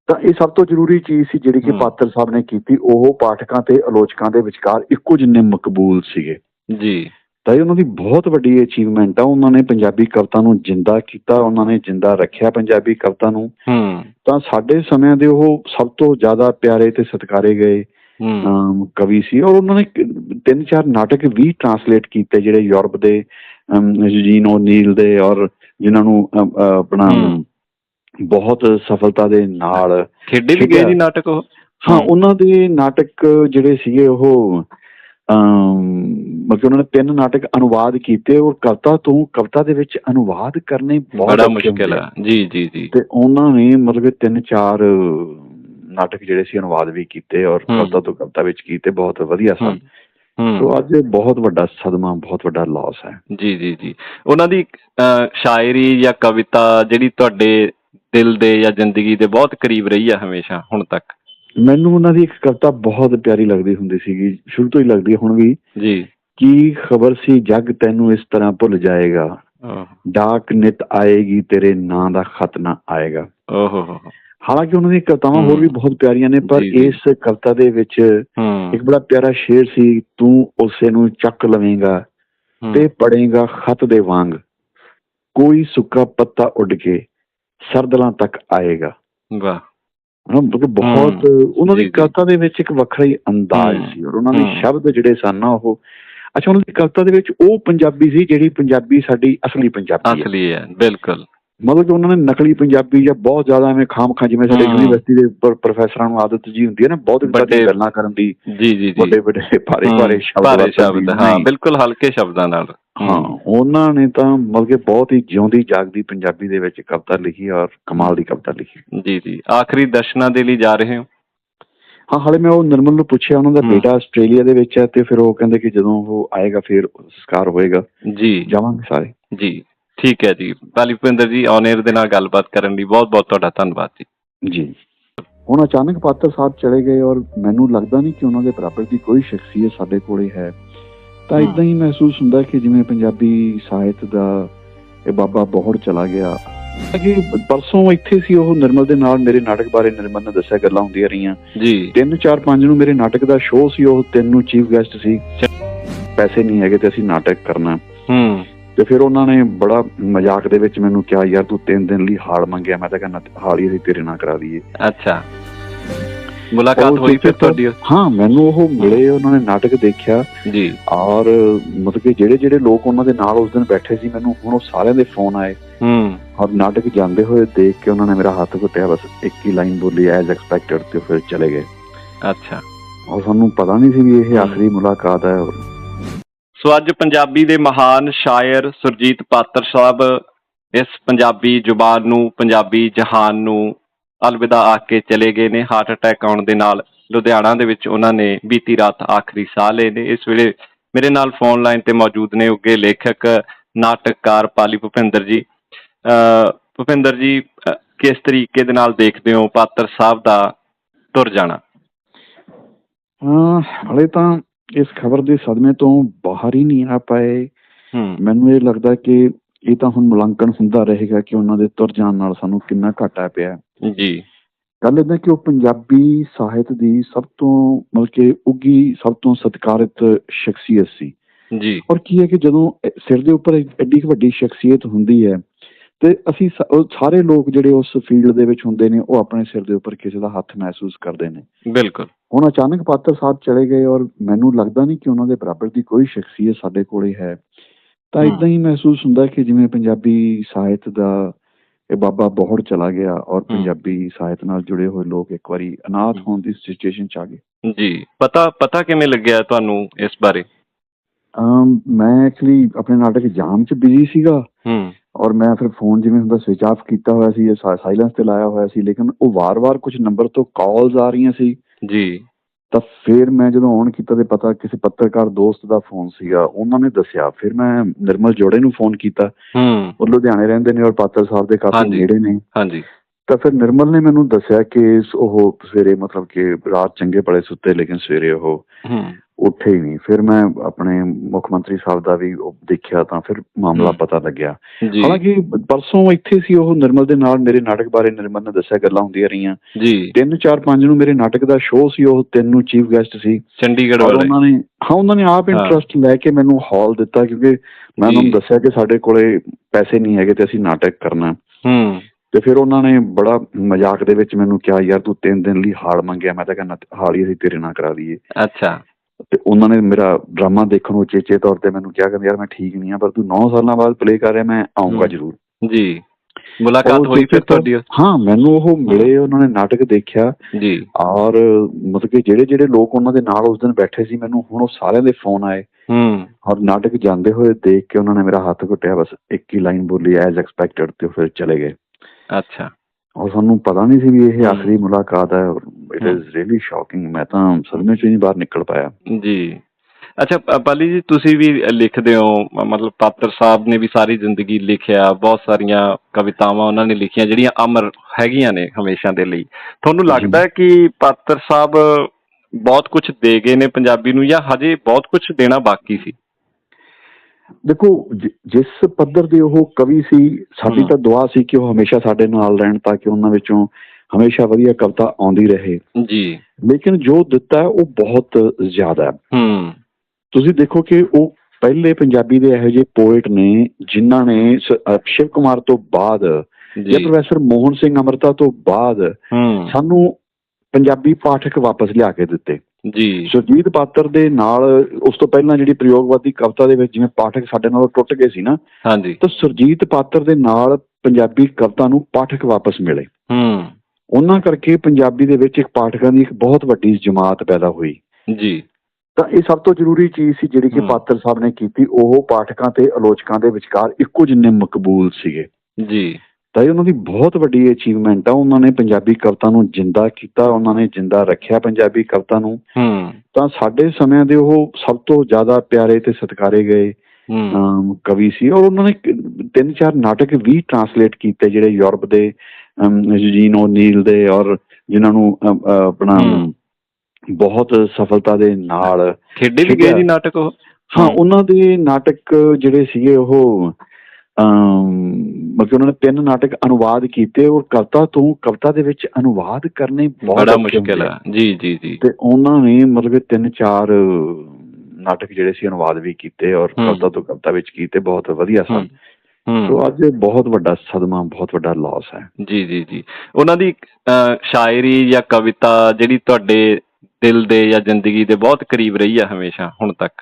Speaker 1: ਤਾਂ ਇਹ ਸਭ ਤੋਂ ਜ਼ਰੂਰੀ ਚੀਜ਼ ਸੀ ਜਿਹੜੀ ਕਿ। ਪਾਤਰ ਸਾਹਿਬ ਨੇ ਕੀਤੀ। ਉਹ ਪਾਠਕਾਂ ਤੇ ਆਲੋਚਕਾਂ ਦੇ ਵਿਚਕਾਰ ਇੱਕੋ ਜਿੰਨੇ ਮਕਬੂਲ ਸੀਗੇ।
Speaker 2: ਜੀ।
Speaker 1: ਤਾਂ ਇਹ ਉਹਨਾਂ ਦੀ ਬਹੁਤ ਵੱਡੀ ਅਚੀਵਮੈਂਟ ਆ ਉਹਨਾਂ ਨੇ ਪੰਜਾਬੀ ਕਵਿਤਾ ਨੂੰ ਜਿੰਦਾ ਕੀਤਾ ਉਹਨਾਂ ਨੇ ਜਿੰਦਾ ਰੱਖਿਆ ਪੰਜਾਬੀ ਕਵਿਤਾ ਨੂੰ
Speaker 2: ਹੂੰ
Speaker 1: ਤਾਂ ਸਾਡੇ ਸਮਿਆਂ ਦੇ ਉਹ ਸਭ ਤੋਂ ਜ਼ਿਆਦਾ ਪਿਆਰੇ ਤੇ ਸਤਿਕਾਰੇ ਗਏ ਕਵੀ ਸੀ ਔਰ ਉਹਨਾਂ ਨੇ ਤਿੰਨ ਚਾਰ ਨਾਟਕ ਵੀ ਟਰਾਂਸਲੇਟ ਕੀਤੇ ਜਿਹੜੇ ਯੂਰਪ ਦੇ ਯੂਜੀਨ ਓਨੀਲ ਦੇ ਔਰ ਜਿਨ੍ਹਾਂ ਨੂੰ ਆਪਣਾ। ਬਹੁਤ ਸਫਲਤਾ ਦੇ ਨਾਲ
Speaker 2: ਖੇਡੇ ਵੀ ਗਏ। ਜੀ ਨਾਟਕ ਉਹ
Speaker 1: ਹਾਂ। ਉਹਨਾਂ ਦੇ ਨਾਟਕ ਜਿਹੜੇ ਸੀਗੇ ਉਹ ਮਤਲਬ ਉਹਨਾਂ ਨੇ ਤਿੰਨ ਨਾਟਕ ਅਨੁਵਾਦ ਕੀਤੇ ਔਰ ਕਵਿਤਾ ਤੋਂ ਕਵਿਤਾ ਦੇ ਵਿੱਚ ਅਨੁਵਾਦ ਕਰਨੇ ਬਹੁਤ
Speaker 2: ਮੁਸ਼ਕਿਲ ਹੈ ਜੀ ਜੀ ਜੀ।
Speaker 1: ਤੇ ਉਹਨਾਂ ਨੇ ਮਤਲਬ ਤਿੰਨ ਚਾਰ ਨਾਟਕ ਜਿਹੜੇ ਸੀ ਅਨੁਵਾਦ ਵੀ ਕੀਤੇ ਔਰ। ਕਵਿਤਾ ਤੋਂ ਕਵਿਤਾ ਵਿੱਚ ਕੀਤੇ ਬਹੁਤ ਵਧੀਆ ਸਨ। ਸੋ ਅੱਜ ਬਹੁਤ ਵੱਡਾ ਸਦਮਾ ਬਹੁਤ ਵੱਡਾ ਲਾਸ ਹੈ।
Speaker 2: ਜੀ ਜੀ ਜੀ। ਉਹਨਾਂ ਦੀ ਸ਼ਾਇਰੀ ਜਾਂ ਕਵਿਤਾ ਜਿਹੜੀ ਤੁਹਾਡੇ ਦਿਲ ਦੇ ਜਾਂ ਜ਼ਿੰਦਗੀ ਦੇ ਬਹੁਤ ਕਰੀਬ ਰਹੀ ਹੈ ਹਮੇਸ਼ਾ ਹੁਣ ਤੱਕ?
Speaker 1: ਮੈਨੂੰ ਉਹਨਾਂ ਦੀ ਇੱਕ ਕਵਿਤਾ ਬਹੁਤ ਪਿਆਰੀ ਲੱਗਦੀ ਹੁੰਦੀ ਸੀਗੀ ਸ਼ੁਰੂ ਤੋਂ ਹੀ ਲੱਗਦੀ ਹੁਣ ਵੀ।
Speaker 2: ਜੀ।
Speaker 1: ਕੀ ਖਬਰ ਸੀ ਜੱਗ ਤੈਨੂੰ ਇਸ ਤਰ੍ਹਾਂ ਭੁੱਲ ਜਾਏਗਾ। ਡਾਕ ਨਿਤ ਆਏਗੀ ਤੇਰੇ ਨਾਂ ਦਾ ਖਤ ਨਾ ਆਏਗਾ।
Speaker 2: ਓਹ
Speaker 1: ਹਾਲਾਂਕਿ ਉਹਨਾਂ ਦੀਆਂ ਕਵਿਤਾਵਾਂ। ਹੋਰ ਵੀ ਬਹੁਤ ਪਿਆਰੀਆਂ ਨੇ ਪਰ। ਇਸ ਕਵਿਤਾ ਦੇ ਵਿੱਚ ਇੱਕ ਬੜਾ ਪਿਆਰਾ ਸ਼ੇਰ ਸੀ ਤੂੰ ਉਸੇ ਨੂੰ ਚੱਕ ਲਵੇਂਗਾ ਤੇ ਪੜੇਗਾ ਖਤ ਦੇ ਵਾਂਗ। ਕੋਈ ਸੁੱਕਾ ਪੱਤਾ ਉੱਡ ਕੇ ਸਰਦਲਾਂ ਤੱਕ ਆਏਗਾ।
Speaker 2: ਵਾਹ।
Speaker 1: ਹਨਾ ਮਤਲਬ ਬਹੁਤ ਉਹਨਾਂ ਦੀ। ਕਵਿਤਾ ਦੇ ਵਿੱਚ ਇੱਕ ਵੱਖਰਾ ਹੀ ਅੰਦਾਜ਼ ਸੀ ਔਰ ਉਹਨਾਂ ਦੇ। ਸ਼ਬਦ ਜਿਹੜੇ ਸਨ ਨਾ ਉਹ ਅੱਛਾ ਉਹਨਾਂ ਦੀ ਕਵਿਤਾ ਦੇ ਵਿੱਚ ਉਹ ਪੰਜਾਬੀ ਸੀ ਜਿਹੜੀ ਪੰਜਾਬੀ ਸਾਡੀ ਅਸਲੀ ਪੰਜਾਬੀ ਹੈ
Speaker 2: ਅਸਲੀ ਹੈ ਬਿਲਕੁਲ
Speaker 1: ਮਤਲਬ ਕਿ ਉਹਨਾਂ ਨੇ ਨਕਲੀ ਪੰਜਾਬੀ ਜਾਂ ਬਹੁਤ ਜ਼ਿਆਦਾ ਐਵੇਂ ਖਾਮਖਾ ਜਿਵੇਂ ਸਾਡੇ। ਯੂਨੀਵਰਸਿਟੀ ਦੇ ਉੱਪਰ ਪ੍ਰੋਫੈਸਰਾਂ ਨੂੰ ਆਦਤ ਜੀ ਹੁੰਦੀ ਹੈ ਨਾ ਬਹੁਤ
Speaker 2: ਵੱਡੇ-
Speaker 1: ਵੱਡੇ ਗੱਲਾਂ ਕਰਨ ਦੀ।
Speaker 2: ਜੀ ਜੀ ਜੀ।
Speaker 1: ਵੱਡੇ ਵੱਡੇ ਭਾਰੇ ਭਾਰੇ ਸ਼ਬਦ
Speaker 2: ਹਾਂ। ਬਿਲਕੁਲ ਹਲਕੇ ਸ਼ਬਦਾਂ ਨਾਲ।
Speaker 1: ਹਾਂ। ਉਹਨਾਂ ਨੇ ਤਾਂ ਮਤਲਬ ਕਿ ਬਹੁਤ ਹੀ ਜਿਉਂਦੀ ਜਾਗਦੀ ਪੰਜਾਬੀ ਦੇ ਵਿੱਚ ਕਵਿਤਾ ਲਿਖੀ ਔਰ ਕਮਾਲ ਦੀ ਕਵਿਤਾ ਲਿਖੀ।
Speaker 2: ਜੀ ਜੀ। ਆਖਰੀ ਦਰਸ਼ਨਾਂ ਦੇ ਲਈ ਜਾ ਰਹੇ ਹੋ?
Speaker 1: ਹਾਂ ਹਾਲੇ ਮੈਂ ਉਹ ਨਿਰਮਲ ਨੂੰ ਪੁੱਛਿਆ ਉਹਨਾਂ ਦਾ। ਬੇਟਾ ਆਸਟ੍ਰੇਲੀਆ ਦੇ ਵਿੱਚ ਹੈ ਤੇ ਫਿਰ ਉਹ ਕਹਿੰਦੇ ਕਿ ਜਦੋਂ ਉਹ ਆਏਗਾ ਫਿਰ ਸੰਸਕਾਰ ਹੋਏਗਾ।
Speaker 2: ਜੀ।
Speaker 1: ਜਾਵਾਂਗੇ ਸਾਰੇ।
Speaker 2: ਜੀ। ਠੀਕ ਹੈ ਜੀ। ਪਾਲੀ ਭੁਪਿੰਦਰ ਜੀ ਔਨ 에ਅਰ ਦੇ ਨਾਲ ਗੱਲਬਾਤ ਕਰਨ ਲਈ ਬਹੁਤ ਬਹੁਤ ਤੁਹਾਡਾ ਧੰਨਵਾਦ ਜੀ।
Speaker 1: ਜੀ। ਹੁਣ ਅਚਾਨਕ ਪਾਤਰ ਸਾਹਿਬ ਚਲੇ ਗਏ ਔਰ ਮੈਨੂੰ ਲੱਗਦਾ ਨਹੀਂ ਕਿ ਉਹਨਾਂ ਦੇ ਬਰਾਬਰ ਦੀ ਕੋਈ ਸ਼ਖਸੀਅਤ ਸਾਡੇ ਕੋਲੇ ਹੈ ਤਾਂ। ਇਦਾਂ ਹੀ ਮਹਿਸੂਸ ਹੁੰਦਾ ਕਿ ਜਿਵੇਂ ਪੰਜਾਬੀ ਸਾਹਿਤ ਦਾ ਇਹ ਬਾਬਾ ਬਹੁਤ ਚਲਾ ਗਿਆ। ਕਿ ਪਰਸੋਂ ਇੱਥੇ ਸੀ ਉਹ ਨਿਰਮਲ ਦੇ ਨਾਲ ਮੇਰੇ ਨਾਟਕ ਬਾਰੇ ਨਿਰਮਲ ਨੇ ਦੱਸਿਆ ਗੱਲਾਂ ਹੁੰਦੀਆਂ ਰਹੀਆਂ।
Speaker 2: ਜੀ।
Speaker 1: 3 4 5 ਨੂੰ ਮੇਰੇ ਨਾਟਕ ਦਾ ਸ਼ੋਅ ਸੀ ਉਹ ਤਿੰਨ ਨੂੰ ਚੀਫ ਗੈਸਟ ਸੀ। ਪੈਸੇ ਨਹੀਂ ਹੈਗੇ ਤੇ ਅਸੀਂ ਨਾਟਕ ਕਰਨਾ।
Speaker 2: ਹੂੰ।
Speaker 1: ਤੇ ਫਿਰ ਉਹਨਾਂ ਨੇ ਬੜਾ ਮਜ਼ਾਕ ਦੇ ਵਿੱਚ ਮੈਨੂੰ ਕਿਹਾ ਯਾਰ ਤੂੰ ਤਿੰਨ ਦਿਨ ਲਈ ਹਾਲ ਮੰਗਿਆ। ਮੈਂ ਤਾਂ ਕਹਿੰਦਾ ਹਾਲ ਹੀ ਅਸੀਂ ਤੇਰੇ ਨਾਲ ਕਰਾ ਦਈਏ।
Speaker 2: ਅੱਛਾ। ਮੁਲਾਕਾਤ ਹੋਈ ਫਿਰ ਤੁਹਾਡੀ
Speaker 1: ਹਾਂ ਮੈਨੂੰ ਉਹ ਮਿਲੇ ਉਹਨਾਂ ਨੇ ਨਾਟਕ ਦੇਖਿਆ।
Speaker 2: ਜੀ।
Speaker 1: ਔਰ ਮਤਲਬ ਕਿ ਜਿਹੜੇ ਜਿਹੜੇ ਲੋਕ ਉਹਨਾਂ ਦੇ ਨਾਲ ਉਸ ਦਿਨ ਬੈਠੇ ਸੀ ਮੈਨੂੰ ਹੁਣ ਉਹ ਸਾਰਿਆਂ ਦੇ ਫੋਨ ਆਏ।
Speaker 2: ਹੂੰ।
Speaker 1: ਔਰ ਨਾਟਕ ਜਾਂਦੇ ਹੋਏ ਦੇਖ ਕੇ ਉਹਨਾਂ ਨੇ ਮੇਰਾ ਹੱਥ ਘੁੱਟਿਆ ਬਸ ਇੱਕ ਹੀ ਲਾਈਨ ਬੋਲੀ ਐਜ਼ ਐਕਸਪੈਕਟਡ ਤੇ ਫਿਰ ਚਲੇ ਗਏ।
Speaker 2: ਅੱਛਾ।
Speaker 1: ਔਰ ਸਾਨੂੰ ਪਤਾ ਨਹੀਂ ਸੀ ਵੀ ਇਹ। ਆਖਰੀ ਮੁਲਾਕਾਤ ਹੈ ਔਰ
Speaker 2: ਸੋ ਅੱਜ ਪੰਜਾਬੀ ਦੇ ਮਹਾਨ ਸ਼ਾਇਰ ਸੁਰਜੀਤ ਪਾਤਰ ਸਾਹਿਬ ਇਸ ਪੰਜਾਬੀ ਜ਼ੁਬਾਨ ਨੂੰ, ਪੰਜਾਬੀ ਜਹਾਨ ਨੂੰ ਅਲਵਿਦਾ ਆਖ ਕੇ ਚਲੇ ਗਏ ਨੇ। ਹਾਰਟ ਅਟੈਕ ਆਉਣ ਦੇ ਨਾਲ ਲੁਧਿਆਣਾ ਦੇ ਵਿੱਚ ਉਹਨਾਂ ਨੇ ਬੀਤੀ ਰਾਤ ਆਖਰੀ ਸਾਹ ਲਏ ਨੇ। ਇਸ ਵੇਲੇ ਮੇਰੇ ਨਾਲ ਫੋਨ ਲਾਈਨ ਤੇ ਮੌਜੂਦ ਨੇ ਉੱਗੇ ਲੇਖਕ, ਨਾਟਕਕਾਰ ਪਾਲੀ ਭੁਪਿੰਦਰ ਜੀ। ਅ ਭੁਪਿੰਦਰ ਜੀ ਕਿਸ ਤਰੀਕੇ ਦੇ ਨਾਲ ਦੇਖਦੇ ਹੋ ਪਾਤਰ ਸਾਹਿਬ ਦਾ ਤੁਰ ਜਾਣਾ?
Speaker 1: ਹਲੇ ਤਾਂ ਇਸ ਖਬਰ ਦੇ ਸਦਮੇ ਤੋਂ ਬਾਹਰ ਹੀ ਨਹੀਂ ਆ ਪਾਏ। ਮੈਨੂੰ ਇਹ ਲੱਗਦਾ ਕਿ ਇਹ ਤਾਂ ਹੁਣ ਮੁਲਾਂਕਣ ਹੁੰਦਾ ਰਹੇਗਾ ਕਿ ਉਹਨਾਂ ਦੇ ਤੁਰ ਜਾਣ ਨਾਲ ਸਾਨੂੰ ਕਿੰਨਾ ਘਾਟਾ ਪਿਆ।
Speaker 2: ਜੀ।
Speaker 1: ਗੱਲ ਇਦਾਂ ਕਿ ਉਹ ਪੰਜਾਬੀ ਸਾਹਿਤ ਦੀ ਸਭ ਤੋਂ ਮਤਲਬ ਕਿ ਉੱਗੀ ਸਭ ਤੋਂ ਸਤਿਕਾਰਿਤ ਸ਼ਖਸੀਅਤ ਸੀ।
Speaker 2: ਜੀ।
Speaker 1: ਔਰ ਕੀ ਹੈ ਕਿ ਜਦੋਂ ਇਹ ਸਿਰ ਦੇ ਉੱਪਰ ਐਡੀ ਵੱਡੀ ਸ਼ਖਸੀਅਤ ਹੁੰਦੀ ਹੈ ਤੇ ਅਸੀਂ ਸਾਰੇ ਲੋਕ ਜਿਹੜੇ ਉਸ ਫੀਲਡ ਦੇ ਵਿੱਚ ਹੁੰਦੇ ਨੇ ਉਹ ਆਪਣੇ ਸਿਰ ਦੇ ਉੱਪਰ ਕਿਸੇ ਦਾ ਹੱਥ ਮਹਿਸੂਸ ਕਰਦੇ ਨੇ।
Speaker 2: ਬਿਲਕੁਲ।
Speaker 1: ਹੁਣ ਅਚਾਨਕ ਪਾਤਰ ਸਾਹਿਬ ਚਲੇ ਗਏ ਔਰ ਮੈਨੂੰ ਲੱਗਦਾ ਨਹੀਂ ਕਿ ਉਹਨਾਂ ਦੇ ਬਰਾਬਰ ਦੀ ਕੋਈ ਸ਼ਖਸੀਅਤ ਸਾਡੇ ਕੋਲੇ ਹੈ। ਤਾਂ। ਇਦਾਂ ਹੀ ਮਹਿਸੂਸ ਹੁੰਦਾ ਕਿ ਜਿਵੇਂ ਪੰਜਾਬੀ ਸਾਹਿਤ ਦਾ ਇਹ ਬਾਬਾ ਬੋਹੜ ਚਲਾ ਗਿਆ ਔਰ ਪੰਜਾਬੀ ਸਾਹਿਤ ਨਾਲ ਜੁੜੇ ਹੋਏ ਲੋਕ ਇੱਕ ਵਾਰੀ ਅਨਾਥ ਹੋਣ ਦੀ ਸਿਚੁਏਸ਼ਨ ਚ ਆ ਗਏ।
Speaker 2: ਜੀ ਪਤਾ ਪਤਾ ਕਿਵੇਂ ਲੱਗਿਆ ਤੁਹਾਨੂੰ ਇਸ ਬਾਰੇ?
Speaker 1: ਮੈਂ ਐਕਚੁਅਲੀ ਆਪਣੇ ਨਾਟਕ ਜਾਮ ਚ ਬਿਜ਼ੀ ਸੀਗਾ।
Speaker 2: ਹੂੰ।
Speaker 1: ਔਰ ਮੈਂ ਫਿਰ ਫੋਨ ਜਿਵੇਂ ਹੁੰਦਾ ਸਵਿਚ ਆਫ ਕੀਤਾ ਹੋਇਆ ਸੀ ਸਾਇਲੈਂਸ ਤੇ ਲਾਇਆ ਹੋਇਆ ਸੀ ਲੇਕਿਨ ਉਹ ਵਾਰ-ਵਾਰ ਕੁਝ ਨੰਬਰ ਤੋਂ ਕਾਲਸ ਆ ਰਹੀਆਂ ਸੀ।
Speaker 2: ਜੀ।
Speaker 1: ਤਾਂ ਫਿਰ ਮੈਂ ਜਦੋਂ ਔਨ ਕੀਤਾ ਤੇ ਪਤਾ ਕਿਸੇ ਪੱਤਰਕਾਰ ਦੋਸਤ ਦਾ ਫੋਨ ਸੀਗਾ ਉਹਨਾਂ ਨੇ ਦੱਸਿਆ। ਫਿਰ ਮੈਂ ਨਿਰਮਲ ਜੋੜੇ ਨੂੰ ਫੋਨ ਕੀਤਾ।
Speaker 2: ਹੂੰ।
Speaker 1: ਉਹ ਲੁਧਿਆਣੇ ਰਹਿੰਦੇ ਨੇ ਔਰ ਪਾਤਰ ਸਾਹਿਬ ਦੇ ਕਾਫੀ। ਨੇੜੇ ਨੇ।
Speaker 2: ਹਾਂਜੀ।
Speaker 1: ਤਾਂ ਫਿਰ ਨਿਰਮਲ ਨੇ ਮੈਨੂੰ ਦੱਸਿਆ ਕਿ ਉਹ ਸਵੇਰੇ ਮਤਲਬ ਕਿ ਰਾਤ ਚੰਗੇ ਭਲੇ ਸੁੱਤੇ ਲੇਕਿਨ ਸਵੇਰੇ ਉਹ ਉੱਠੇ ਹੀ ਨਹੀਂ। ਫਿਰ ਮੈਂ ਆਪਣੇ ਮੁੱਖ ਮੰਤਰੀ ਸਾਹਿਬ ਦਾ ਵੀ ਦੇਖਿਆ ਤਾਂ ਫਿਰ ਮਾਮਲਾ। ਪਤਾ ਲੱਗਿਆ। ਹਾਲਾਂਕਿ ਪਰਸੋਂ ਇੱਥੇ ਸੀ ਉਹ ਨਿਰਮਲ ਦੇ ਨਾਲ ਮੇਰੇ ਨਾਟਕ ਬਾਰੇ ਨਿਰਮਲ ਨੇ ਦੱਸਿਆ ਗੱਲਾਂ ਹੁੰਦੀਆਂ ਰਹੀਆਂ।
Speaker 2: ਜੀ।
Speaker 1: 3 4 5 ਨੂੰ ਮੇਰੇ ਨਾਟਕ ਦਾ ਸ਼ੋਅ ਸੀ ਉਹ ਤਿੰਨ ਨੂੰ ਚੀਫ ਗੈਸਟ ਸੀ।
Speaker 2: ਚੰਡੀਗੜ੍ਹ ਵਾਲੇ।
Speaker 1: ਉਹਨਾਂ ਨੇ ਹਾਂ ਉਹਨਾਂ ਨੇ ਆਪ। ਇੰਟਰਸਟ ਲੈ ਕੇ ਮੈਨੂੰ ਹਾਲ ਦਿੱਤਾ ਕਿਉਂਕਿ ਮੈਂ ਉਹਨਾਂ ਨੂੰ। ਦੱਸਿਆ ਕਿ ਸਾਡੇ ਕੋਲੇ ਪੈਸੇ ਨਹੀਂ ਹੈਗੇ ਤੇ ਅਸੀਂ ਨਾਟਕ ਕਰਨਾ।
Speaker 2: ਹੂੰ।
Speaker 1: ਤੇ ਫਿਰ ਉਹਨਾਂ ਨੇ ਬੜਾ ਮਜ਼ਾਕ ਦੇ ਵਿੱਚ ਮੈਨੂੰ ਕਿਹਾ ਯਾਰ ਤੂੰ ਤਿੰਨ ਦਿਨ ਲਈ ਹਾਲ ਮੰਗਿਆ। ਮੈਂ ਤਾਂ ਕਹਿੰਦਾ ਹਾਲ ਹੀ ਅਸੀਂ ਤੇਰੇ ਨਾਲ ਕਰਾ ਦਈਏ
Speaker 2: ਅੱਛਾ।
Speaker 1: ਤੇ ਉਹਨਾਂ ਨੇ ਮੇਰਾ ਡਰਾਮਾ ਦੇਖਣ ਨੂੰ ਚੇਚੇ ਤੌਰ ਤੇ ਮੈਨੂੰ ਕਿਹਾ ਕਿ ਯਾਰ ਮੈਂ ਠੀਕ ਨਹੀਂ ਆ ਪਰ ਤੂੰ 9 ਸਾਲਾਂ ਬਾਅਦ ਪਲੇ ਕਰ ਰਿਹਾ ਮੈਂ ਆਉਂਗਾ। ਜ਼ਰੂਰ।
Speaker 2: ਜੀ। ਮੁਲਾਕਾਤ ਹੋਈ ਫਿਰ ਤੁਹਾਡੀ
Speaker 1: ਹਾਂ ਮੈਨੂੰ ਉਹ ਮਿਲੇ ਉਹਨਾਂ ਨੇ ਨਾਟਕ ਦੇਖਿਆ।
Speaker 2: ਜੀ।
Speaker 1: ਔਰ ਮਤਲਬ ਕਿ ਜਿਹੜੇ ਜਿਹੜੇ ਲੋਕ ਉਹਨਾਂ ਦੇ ਨਾਲ ਉਸ ਦਿਨ ਬੈਠੇ ਸੀ ਮੈਨੂੰ ਹੁਣ ਉਹ ਸਾਰਿਆਂ ਦੇ ਫੋਨ ਆਏ।
Speaker 2: ਹੂੰ।
Speaker 1: ਔਰ ਨਾਟਕ ਜਾਂਦੇ ਹੋਏ ਦੇਖ ਕੇ ਉਹਨਾਂ ਨੇ ਮੇਰਾ ਹੱਥ ਘੁੱਟਿਆ ਬਸ ਇੱਕ ਹੀ ਲਾਈਨ ਬੋਲੀ ਐਜ਼ ਐਕਸਪੈਕਟਡ ਤੇ ਫਿਰ ਚਲੇ ਗਏ।
Speaker 2: ਅੱਛਾ।
Speaker 1: ਔਰ ਸਾਨੂੰ ਪਤਾ ਨਹੀਂ ਸੀ ਵੀ ਇਹ। ਆਖਰੀ ਮੁਲਾਕਾਤ ਹੈ ਇਟ। ਇਜ਼ ਰੀਲੀ ਸ਼ੌਕਿੰਗ ਮੈਂ ਤਾਂ ਸਦਮੇ ਚੋਂ ਹੀ ਬਾਹਰ ਨਿਕਲ ਪਾਇਆ।
Speaker 2: ਜੀ। ਅੱਛਾ ਪਾਲੀ ਜੀ ਤੁਸੀਂ ਵੀ ਲਿਖਦੇ ਹੋ ਮਤਲਬ ਪਾਤਰ ਸਾਹਿਬ ਨੇ ਵੀ ਸਾਰੀ ਜ਼ਿੰਦਗੀ ਲਿਖਿਆ ਬਹੁਤ ਸਾਰੀਆਂ ਕਵਿਤਾਵਾਂ ਉਹਨਾਂ ਨੇ ਲਿਖੀਆਂ ਜਿਹੜੀਆਂ ਅਮਰ ਹੈਗੀਆਂ ਨੇ ਹਮੇਸ਼ਾ ਦੇ ਲਈ। ਤੁਹਾਨੂੰ ਲੱਗਦਾ ਹੈ ਕਿ ਪਾਤਰ ਸਾਹਿਬ ਬਹੁਤ ਕੁਝ ਦੇ ਗਏ ਨੇ ਪੰਜਾਬੀ ਨੂੰ ਜਾਂ ਹਜੇ ਬਹੁਤ ਕੁਝ ਦੇਣਾ ਬਾਕੀ ਸੀ?
Speaker 1: ਦੇਖੋ ਜਿਸ ਪੱਧਰ ਦੇ ਉਹ ਕਵੀ ਸੀ ਸਾਡੀ। ਤਾਂ ਦੁਆ ਸੀ ਕਿ ਉਹ ਹਮੇਸ਼ਾ ਸਾਡੇ ਨਾਲ ਰਹਿਣ ਤਾਂ ਕਿ ਉਹਨਾਂ ਵਿੱਚੋਂ ਹਮੇਸ਼ਾ ਵਧੀਆ ਕਵਿਤਾ ਆਉਂਦੀ ਰਹੇ।
Speaker 2: ਜੀ।
Speaker 1: ਲੇਕਿਨ ਜੋ ਦਿੱਤਾ ਉਹ ਬਹੁਤ ਜ਼ਿਆਦਾ ਹੈ। ਤੁਸੀਂ ਦੇਖੋ ਕਿ ਉਹ ਪਹਿਲੇ ਪੰਜਾਬੀ ਦੇ ਇਹੋ ਜਿਹੇ ਪੋਇਟ ਨੇ ਜਿਨ੍ਹਾਂ ਨੇ ਸ਼ਿਵ ਕੁਮਾਰ ਤੋਂ ਬਾਅਦ ਜਾਂ ਪ੍ਰੋਫੈਸਰ ਮੋਹਨ ਸਿੰਘ ਅਮਰਤਾ ਤੋਂ ਬਾਅਦ ਸਾਨੂੰ ਪੰਜਾਬੀ ਪਾਠਕ ਵਾਪਸ ਲਿਆ ਕੇ ਦਿੱਤੇ।
Speaker 2: ਜੀ।
Speaker 1: ਸੁਰਜੀਤ ਪਾਤਰ ਦੇ ਨਾਲ ਉਸ ਤੋਂ ਪਹਿਲਾਂ ਜਿਹੜੀ ਪ੍ਰਯੋਗਵਾਦੀ ਕਵਿਤਾ ਦੇ ਵਿੱਚ ਜਿਵੇਂ ਪਾਠਕ ਸਾਡੇ ਨਾਲੋਂ ਟੁੱਟ ਗਏ ਸੀ ਨਾ
Speaker 2: ਹਾਂਜੀ।
Speaker 1: ਤਾਂ ਸੁਰਜੀਤ ਪਾਤਰ ਦੇ ਨਾਲ ਪੰਜਾਬੀ ਕਵਿਤਾ ਨੂੰ ਪਾਠਕ ਵਾਪਸ ਮਿਲੇ।
Speaker 2: ਹੂੰ।
Speaker 1: ਉਹਨਾਂ ਕਰਕੇ ਪੰਜਾਬੀ ਦੇ ਵਿੱਚ ਇੱਕ ਪਾਠਕਾਂ ਦੀ ਇੱਕ ਬਹੁਤ ਵੱਡੀ ਜਮਾਤ ਪੈਦਾ ਹੋਈ।
Speaker 2: ਜੀ।
Speaker 1: ਤਾਂ ਇਹ ਸਭ ਤੋਂ ਜ਼ਰੂਰੀ ਚੀਜ਼ ਸੀ ਜਿਹੜੀ ਕਿ। ਪਾਤਰ ਸਾਹਿਬ ਨੇ ਕੀਤੀ। ਉਹ ਪਾਠਕਾਂ ਤੇ ਆਲੋਚਕਾਂ ਦੇ ਵਿਚਕਾਰ ਇੱਕੋ ਜਿੰਨੇ ਮਕਬੂਲ ਸੀਗੇ।
Speaker 2: ਜੀ।
Speaker 1: ਤਾਂ ਇਹ ਉਹਨਾਂ ਦੀ ਬਹੁਤ ਵੱਡੀ ਅਚੀਵਮੈਂਟ ਆ ਉਹਨਾਂ ਨੇ ਪੰਜਾਬੀ ਕਵਿਤਾ ਨੂੰ ਜਿੰਦਾ ਕੀਤਾ ਉਹਨਾਂ ਨੇ ਜਿੰਦਾ ਰੱਖਿਆ ਪੰਜਾਬੀ ਕਵਿਤਾ ਨੂੰ
Speaker 2: ਹੂੰ
Speaker 1: ਤਾਂ ਸਾਡੇ ਸਮਿਆਂ ਦੇ ਉਹ ਸਭ ਤੋਂ ਜ਼ਿਆਦਾ ਪਿਆਰੇ ਤੇ ਸਤਿਕਾਰੇ ਗਏ ਕਵੀ ਸੀ ਔਰ ਉਹਨਾਂ ਨੇ ਤਿੰਨ ਚਾਰ ਨਾਟਕ ਵੀ ਟਰਾਂਸਲੇਟ ਕੀਤੇ ਜਿਹੜੇ ਯੂਰਪ ਦੇ ਜੀਨ ਓਨੀਲ ਦੇ ਔਰ ਜਿਨ੍ਹਾਂ ਨੂੰ ਆਪਣਾ। ਬਹੁਤ ਸਫਲਤਾ ਦੇ ਨਾਲ
Speaker 2: ਖੇਡੇ ਵੀ ਗਏ। ਜੀ ਨਾਟਕ ਉਹ
Speaker 1: ਹਾਂ। ਉਹਨਾਂ ਦੇ ਨਾਟਕ ਜਿਹੜੇ ਸੀਗੇ ਉਹ ਮਤਲਬ ਉਹਨਾਂ ਨੇ ਤਿੰਨ ਨਾਟਕ ਅਨੁਵਾਦ ਕੀਤੇ ਔਰ ਕਵਿਤਾ ਤੋਂ ਕਵਿਤਾ ਦੇ ਵਿੱਚ ਅਨੁਵਾਦ ਕਰਨੇ ਬਹੁਤ
Speaker 2: ਬੜਾ ਮੁਸ਼ਕਿਲ ਹੈ ਜੀ ਜੀ ਜੀ।
Speaker 1: ਤੇ ਉਹਨਾਂ ਨੇ ਮਤਲਬ ਤਿੰਨ ਚਾਰ ਨਾਟਕ ਜਿਹੜੇ ਸੀ ਅਨੁਵਾਦ ਵੀ ਕੀਤੇ ਔਰ। ਕਵਿਤਾ ਤੋਂ ਕਵਿਤਾ ਵਿੱਚ ਕੀਤੇ ਬਹੁਤ ਵਧੀਆ ਸਨ। ਸੋ ਅੱਜ ਬਹੁਤ ਵੱਡਾ ਸਦਮਾ ਬਹੁਤ ਵੱਡਾ ਲਾਸ ਹੈ।
Speaker 2: ਜੀ ਜੀ ਜੀ। ਉਹਨਾਂ ਦੀ ਸ਼ਾਇਰੀ ਜਾਂ ਕਵਿਤਾ ਜਿਹੜੀ ਤੁਹਾਡੇ ਦਿਲ ਦੇ ਜਾਂ ਜ਼ਿੰਦਗੀ ਦੇ ਬਹੁਤ ਕਰੀਬ ਰਹੀ ਹੈ ਹਮੇਸ਼ਾ ਹੁਣ ਤੱਕ?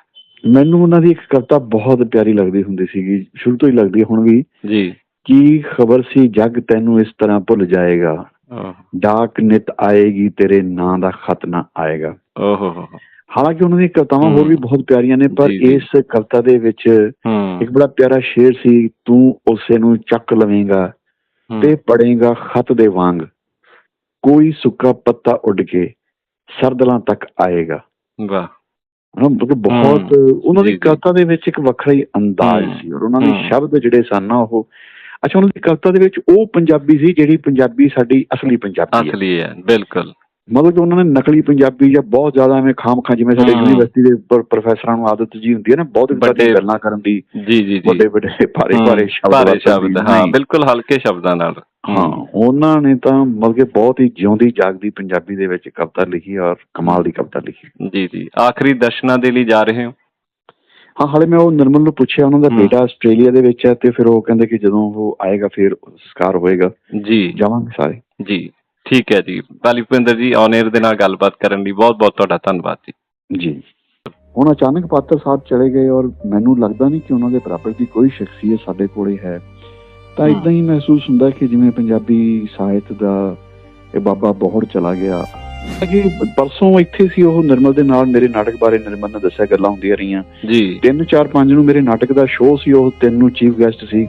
Speaker 1: ਮੈਨੂੰ ਉਹਨਾਂ ਦੀ ਇੱਕ ਕਵਿਤਾ ਬਹੁਤ ਪਿਆਰੀ ਲੱਗਦੀ ਹੁੰਦੀ ਸੀਗੀ ਸ਼ੁਰੂ ਤੋਂ ਹੀ ਲੱਗਦੀ ਹੁਣ ਵੀ।
Speaker 2: ਜੀ।
Speaker 1: ਕੀ ਖਬਰ ਸੀ ਜੱਗ ਤੈਨੂੰ ਇਸ ਤਰ੍ਹਾਂ ਭੁੱਲ ਜਾਏਗਾ। ਡਾਕ ਨਿਤ ਆਏਗੀ ਤੇਰੇ ਨਾਂ ਦਾ ਖਤ ਨਾ ਆਏਗਾ।
Speaker 2: ਓਹ।
Speaker 1: ਹਾਲਾਂਕਿ ਉਹਨਾਂ ਦੀਆਂ ਕਵਿਤਾਵਾਂ ਹੋਰ। ਵੀ ਬਹੁਤ ਪਿਆਰੀਆਂ ਨੇ ਪਰ। ਇਸ ਕਵਿਤਾ ਦੇ ਵਿੱਚ ਇੱਕ ਬੜਾ ਪਿਆਰਾ ਸ਼ੇਰ ਸੀ ਤੂੰ ਉਸੇ ਨੂੰ ਚੱਕ ਲਵੇਂਗਾ ਤੇ ਪੜੇਗਾ ਖਤ ਦੇ ਵਾਂਗ। ਕੋਈ ਸੁੱਕਾ ਪੱਤਾ ਉੱਡ ਕੇ ਸਰਦਲਾਂ ਤੱਕ ਆਏਗਾ।
Speaker 2: ਵਾਹ।
Speaker 1: ਹਨਾ ਮਤਲਬ ਬਹੁਤ ਉਹਨਾਂ ਦੀ। ਕਵਿਤਾ ਦੇ ਵਿੱਚ ਇੱਕ ਵੱਖਰਾ ਹੀ ਅੰਦਾਜ਼ ਸੀ ਔਰ ਉਹਨਾਂ ਦੇ। ਸ਼ਬਦ ਜਿਹੜੇ ਸਨ ਨਾ ਉਹ ਅੱਛਾ ਉਹਨਾਂ ਦੀ ਕਵਿਤਾ ਦੇ ਵਿੱਚ ਉਹ ਪੰਜਾਬੀ ਸੀ ਜਿਹੜੀ ਪੰਜਾਬੀ ਸਾਡੀ ਅਸਲੀ ਪੰਜਾਬੀ ਹੈ
Speaker 2: ਅਸਲੀ ਹੈ ਬਿਲਕੁਲ
Speaker 1: ਮਤਲਬ ਕਿ ਉਹਨਾਂ ਨੇ ਨਕਲੀ ਪੰਜਾਬੀ ਜਾਂ ਬਹੁਤ ਜ਼ਿਆਦਾ ਐਵੇਂ ਖਾਮਖਾਂ ਜਿਵੇਂ ਸਾਡੇ। ਯੂਨੀਵਰਸਿਟੀ ਦੇ ਉੱਪਰ ਪ੍ਰੋਫੈਸਰਾਂ ਨੂੰ ਆਦਤ ਜੀ ਹੁੰਦੀ ਹੈ ਨਾ ਬਹੁਤ
Speaker 2: ਵੱਡੇ-
Speaker 1: ਗੱਲਾਂ ਕਰਨ ਦੀ
Speaker 2: ਜੀ ਜੀ ਜੀ।
Speaker 1: ਵੱਡੇ ਵੱਡੇ ਭਾਰੇ ਭਾਰੇ ਸ਼ਬਦ।
Speaker 2: ਹਾਂ। ਬਿਲਕੁਲ ਹਲਕੇ ਸ਼ਬਦਾਂ ਨਾਲ।
Speaker 1: ਹਾਂ ਉਹਨਾਂ ਨੇ ਤਾਂ ਮਤਲਬ ਕਿ ਬਹੁਤ ਹੀ ਜਿਉਂਦੀ ਜਾਗਦੀ ਪੰਜਾਬੀ ਦੇ ਵਿੱਚ ਕਵਿਤਾ ਲਿਖੀ ਔਰ ਕਮਾਲ ਦੀ ਕਵਿਤਾ ਲਿਖੀ।
Speaker 2: ਜੀ ਜੀ। ਆਖਰੀ ਦਰਸ਼ਨਾਂ ਦੇ ਲਈ ਜਾ ਰਹੇ ਹੋ?
Speaker 1: ਹਾਂ ਹਾਲੇ ਮੈਂ ਉਹ ਨਿਰਮਲ ਨੂੰ ਪੁੱਛਿਆ ਉਹਨਾਂ ਦਾ। ਬੇਟਾ ਆਸਟ੍ਰੇਲੀਆ ਦੇ ਵਿੱਚ ਹੈ ਤੇ ਫਿਰ ਉਹ ਕਹਿੰਦੇ ਕਿ ਜਦੋਂ ਉਹ ਆਏਗਾ ਫਿਰ ਸੰਸਕਾਰ ਹੋਏਗਾ।
Speaker 2: ਜੀ।
Speaker 1: ਜਾਵਾਂਗੇ ਸਾਰੇ।
Speaker 2: ਜੀ। ਠੀਕ ਹੈ ਜੀ। ਪਾਲੀ ਭੁਪਿੰਦਰ ਜੀ ਔਨੇਰ ਦੇ ਨਾਲ ਗੱਲਬਾਤ ਕਰਨ ਲਈ ਬਹੁਤ ਬਹੁਤ ਤੁਹਾਡਾ ਧੰਨਵਾਦ ਜੀ।
Speaker 1: ਜੀ। ਹੁਣ ਅਚਾਨਕ ਪਾਤਰ ਸਾਹਿਬ ਚਲੇ ਗਏ ਔਰ ਮੈਨੂੰ ਲੱਗਦਾ ਨਹੀਂ ਕਿ ਉਹਨਾਂ ਦੇ ਬਰਾਬਰ ਦੀ ਕੋਈ ਸ਼ਖਸੀਅਤ ਸਾਡੇ ਕੋਲੇ ਹੈ। ਤਾਂ। ਇਦਾਂ ਹੀ ਮਹਿਸੂਸ ਹੁੰਦਾ ਕਿ ਜਿਵੇਂ ਪੰਜਾਬੀ ਸਾਹਿਤ ਦਾ ਇਹ ਬਾਬਾ ਬਹੁਤ ਚਲਾ ਗਿਆ। ਕਿ ਪਰਸੋਂ ਇੱਥੇ ਸੀ ਉਹ ਨਿਰਮਲ ਦੇ ਨਾਲ ਮੇਰੇ ਨਾਟਕ ਬਾਰੇ ਨਿਰਮਲ ਨੇ ਦੱਸਿਆ ਗੱਲਾਂ ਹੁੰਦੀਆਂ ਰਹੀਆਂ।
Speaker 2: ਜੀ।
Speaker 1: 3 4 5 ਨੂੰ ਮੇਰੇ ਨਾਟਕ ਦਾ ਸ਼ੋਅ ਸੀ ਉਹ ਤਿੰਨ ਨੂੰ ਚੀਫ ਗੈਸਟ ਸੀ।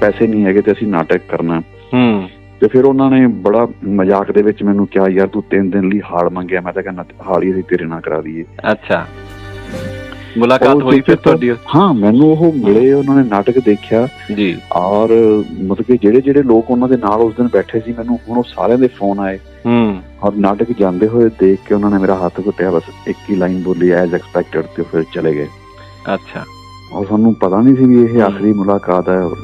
Speaker 1: ਪੈਸੇ ਨਹੀਂ ਹੈਗੇ ਤੇ ਅਸੀਂ ਨਾਟਕ ਕਰਨਾ।
Speaker 2: ਹੂੰ।
Speaker 1: ਤੇ ਫਿਰ ਉਹਨਾਂ ਨੇ ਬੜਾ ਮਜ਼ਾਕ ਦੇ ਵਿੱਚ ਮੈਨੂੰ ਕਿਹਾ ਯਾਰ ਤੂੰ ਤਿੰਨ ਦਿਨ ਲਈ ਹਾਲ ਮੰਗਿਆ। ਮੈਂ ਤਾਂ ਕਹਿੰਦਾ ਹਾਲ ਹੀ ਅਸੀਂ ਤੇਰੇ ਨਾਲ ਕਰਾ ਦਈਏ।
Speaker 2: ਅੱਛਾ। ਮੁਲਾਕਾਤ ਹੋਈ ਫਿਰ ਤੁਹਾਡੀ
Speaker 1: ਹਾਂ ਮੈਨੂੰ ਉਹ ਮਿਲੇ ਉਹਨਾਂ ਨੇ ਨਾਟਕ ਦੇਖਿਆ।
Speaker 2: ਜੀ।
Speaker 1: ਔਰ ਮਤਲਬ ਕਿ ਜਿਹੜੇ ਜਿਹੜੇ ਲੋਕ ਉਹਨਾਂ ਦੇ ਨਾਲ ਉਸ ਦਿਨ ਬੈਠੇ ਸੀ ਮੈਨੂੰ ਹੁਣ ਉਹ ਸਾਰਿਆਂ ਦੇ ਫੋਨ ਆਏ।
Speaker 2: ਹੂੰ।
Speaker 1: ਔਰ ਨਾਟਕ ਜਾਂਦੇ ਹੋਏ ਦੇਖ ਕੇ ਉਹਨਾਂ ਨੇ ਮੇਰਾ ਹੱਥ ਘੁੱਟਿਆ ਬਸ ਇੱਕ ਹੀ ਲਾਈਨ ਬੋਲੀ ਐਜ਼ ਐਕਸਪੈਕਟਡ ਤੇ ਫਿਰ ਚਲੇ ਗਏ।
Speaker 2: ਅੱਛਾ।
Speaker 1: ਔਰ ਸਾਨੂੰ ਪਤਾ ਨਹੀਂ ਸੀ ਵੀ ਇਹ। ਆਖਰੀ ਮੁਲਾਕਾਤ ਹੈ ਔਰ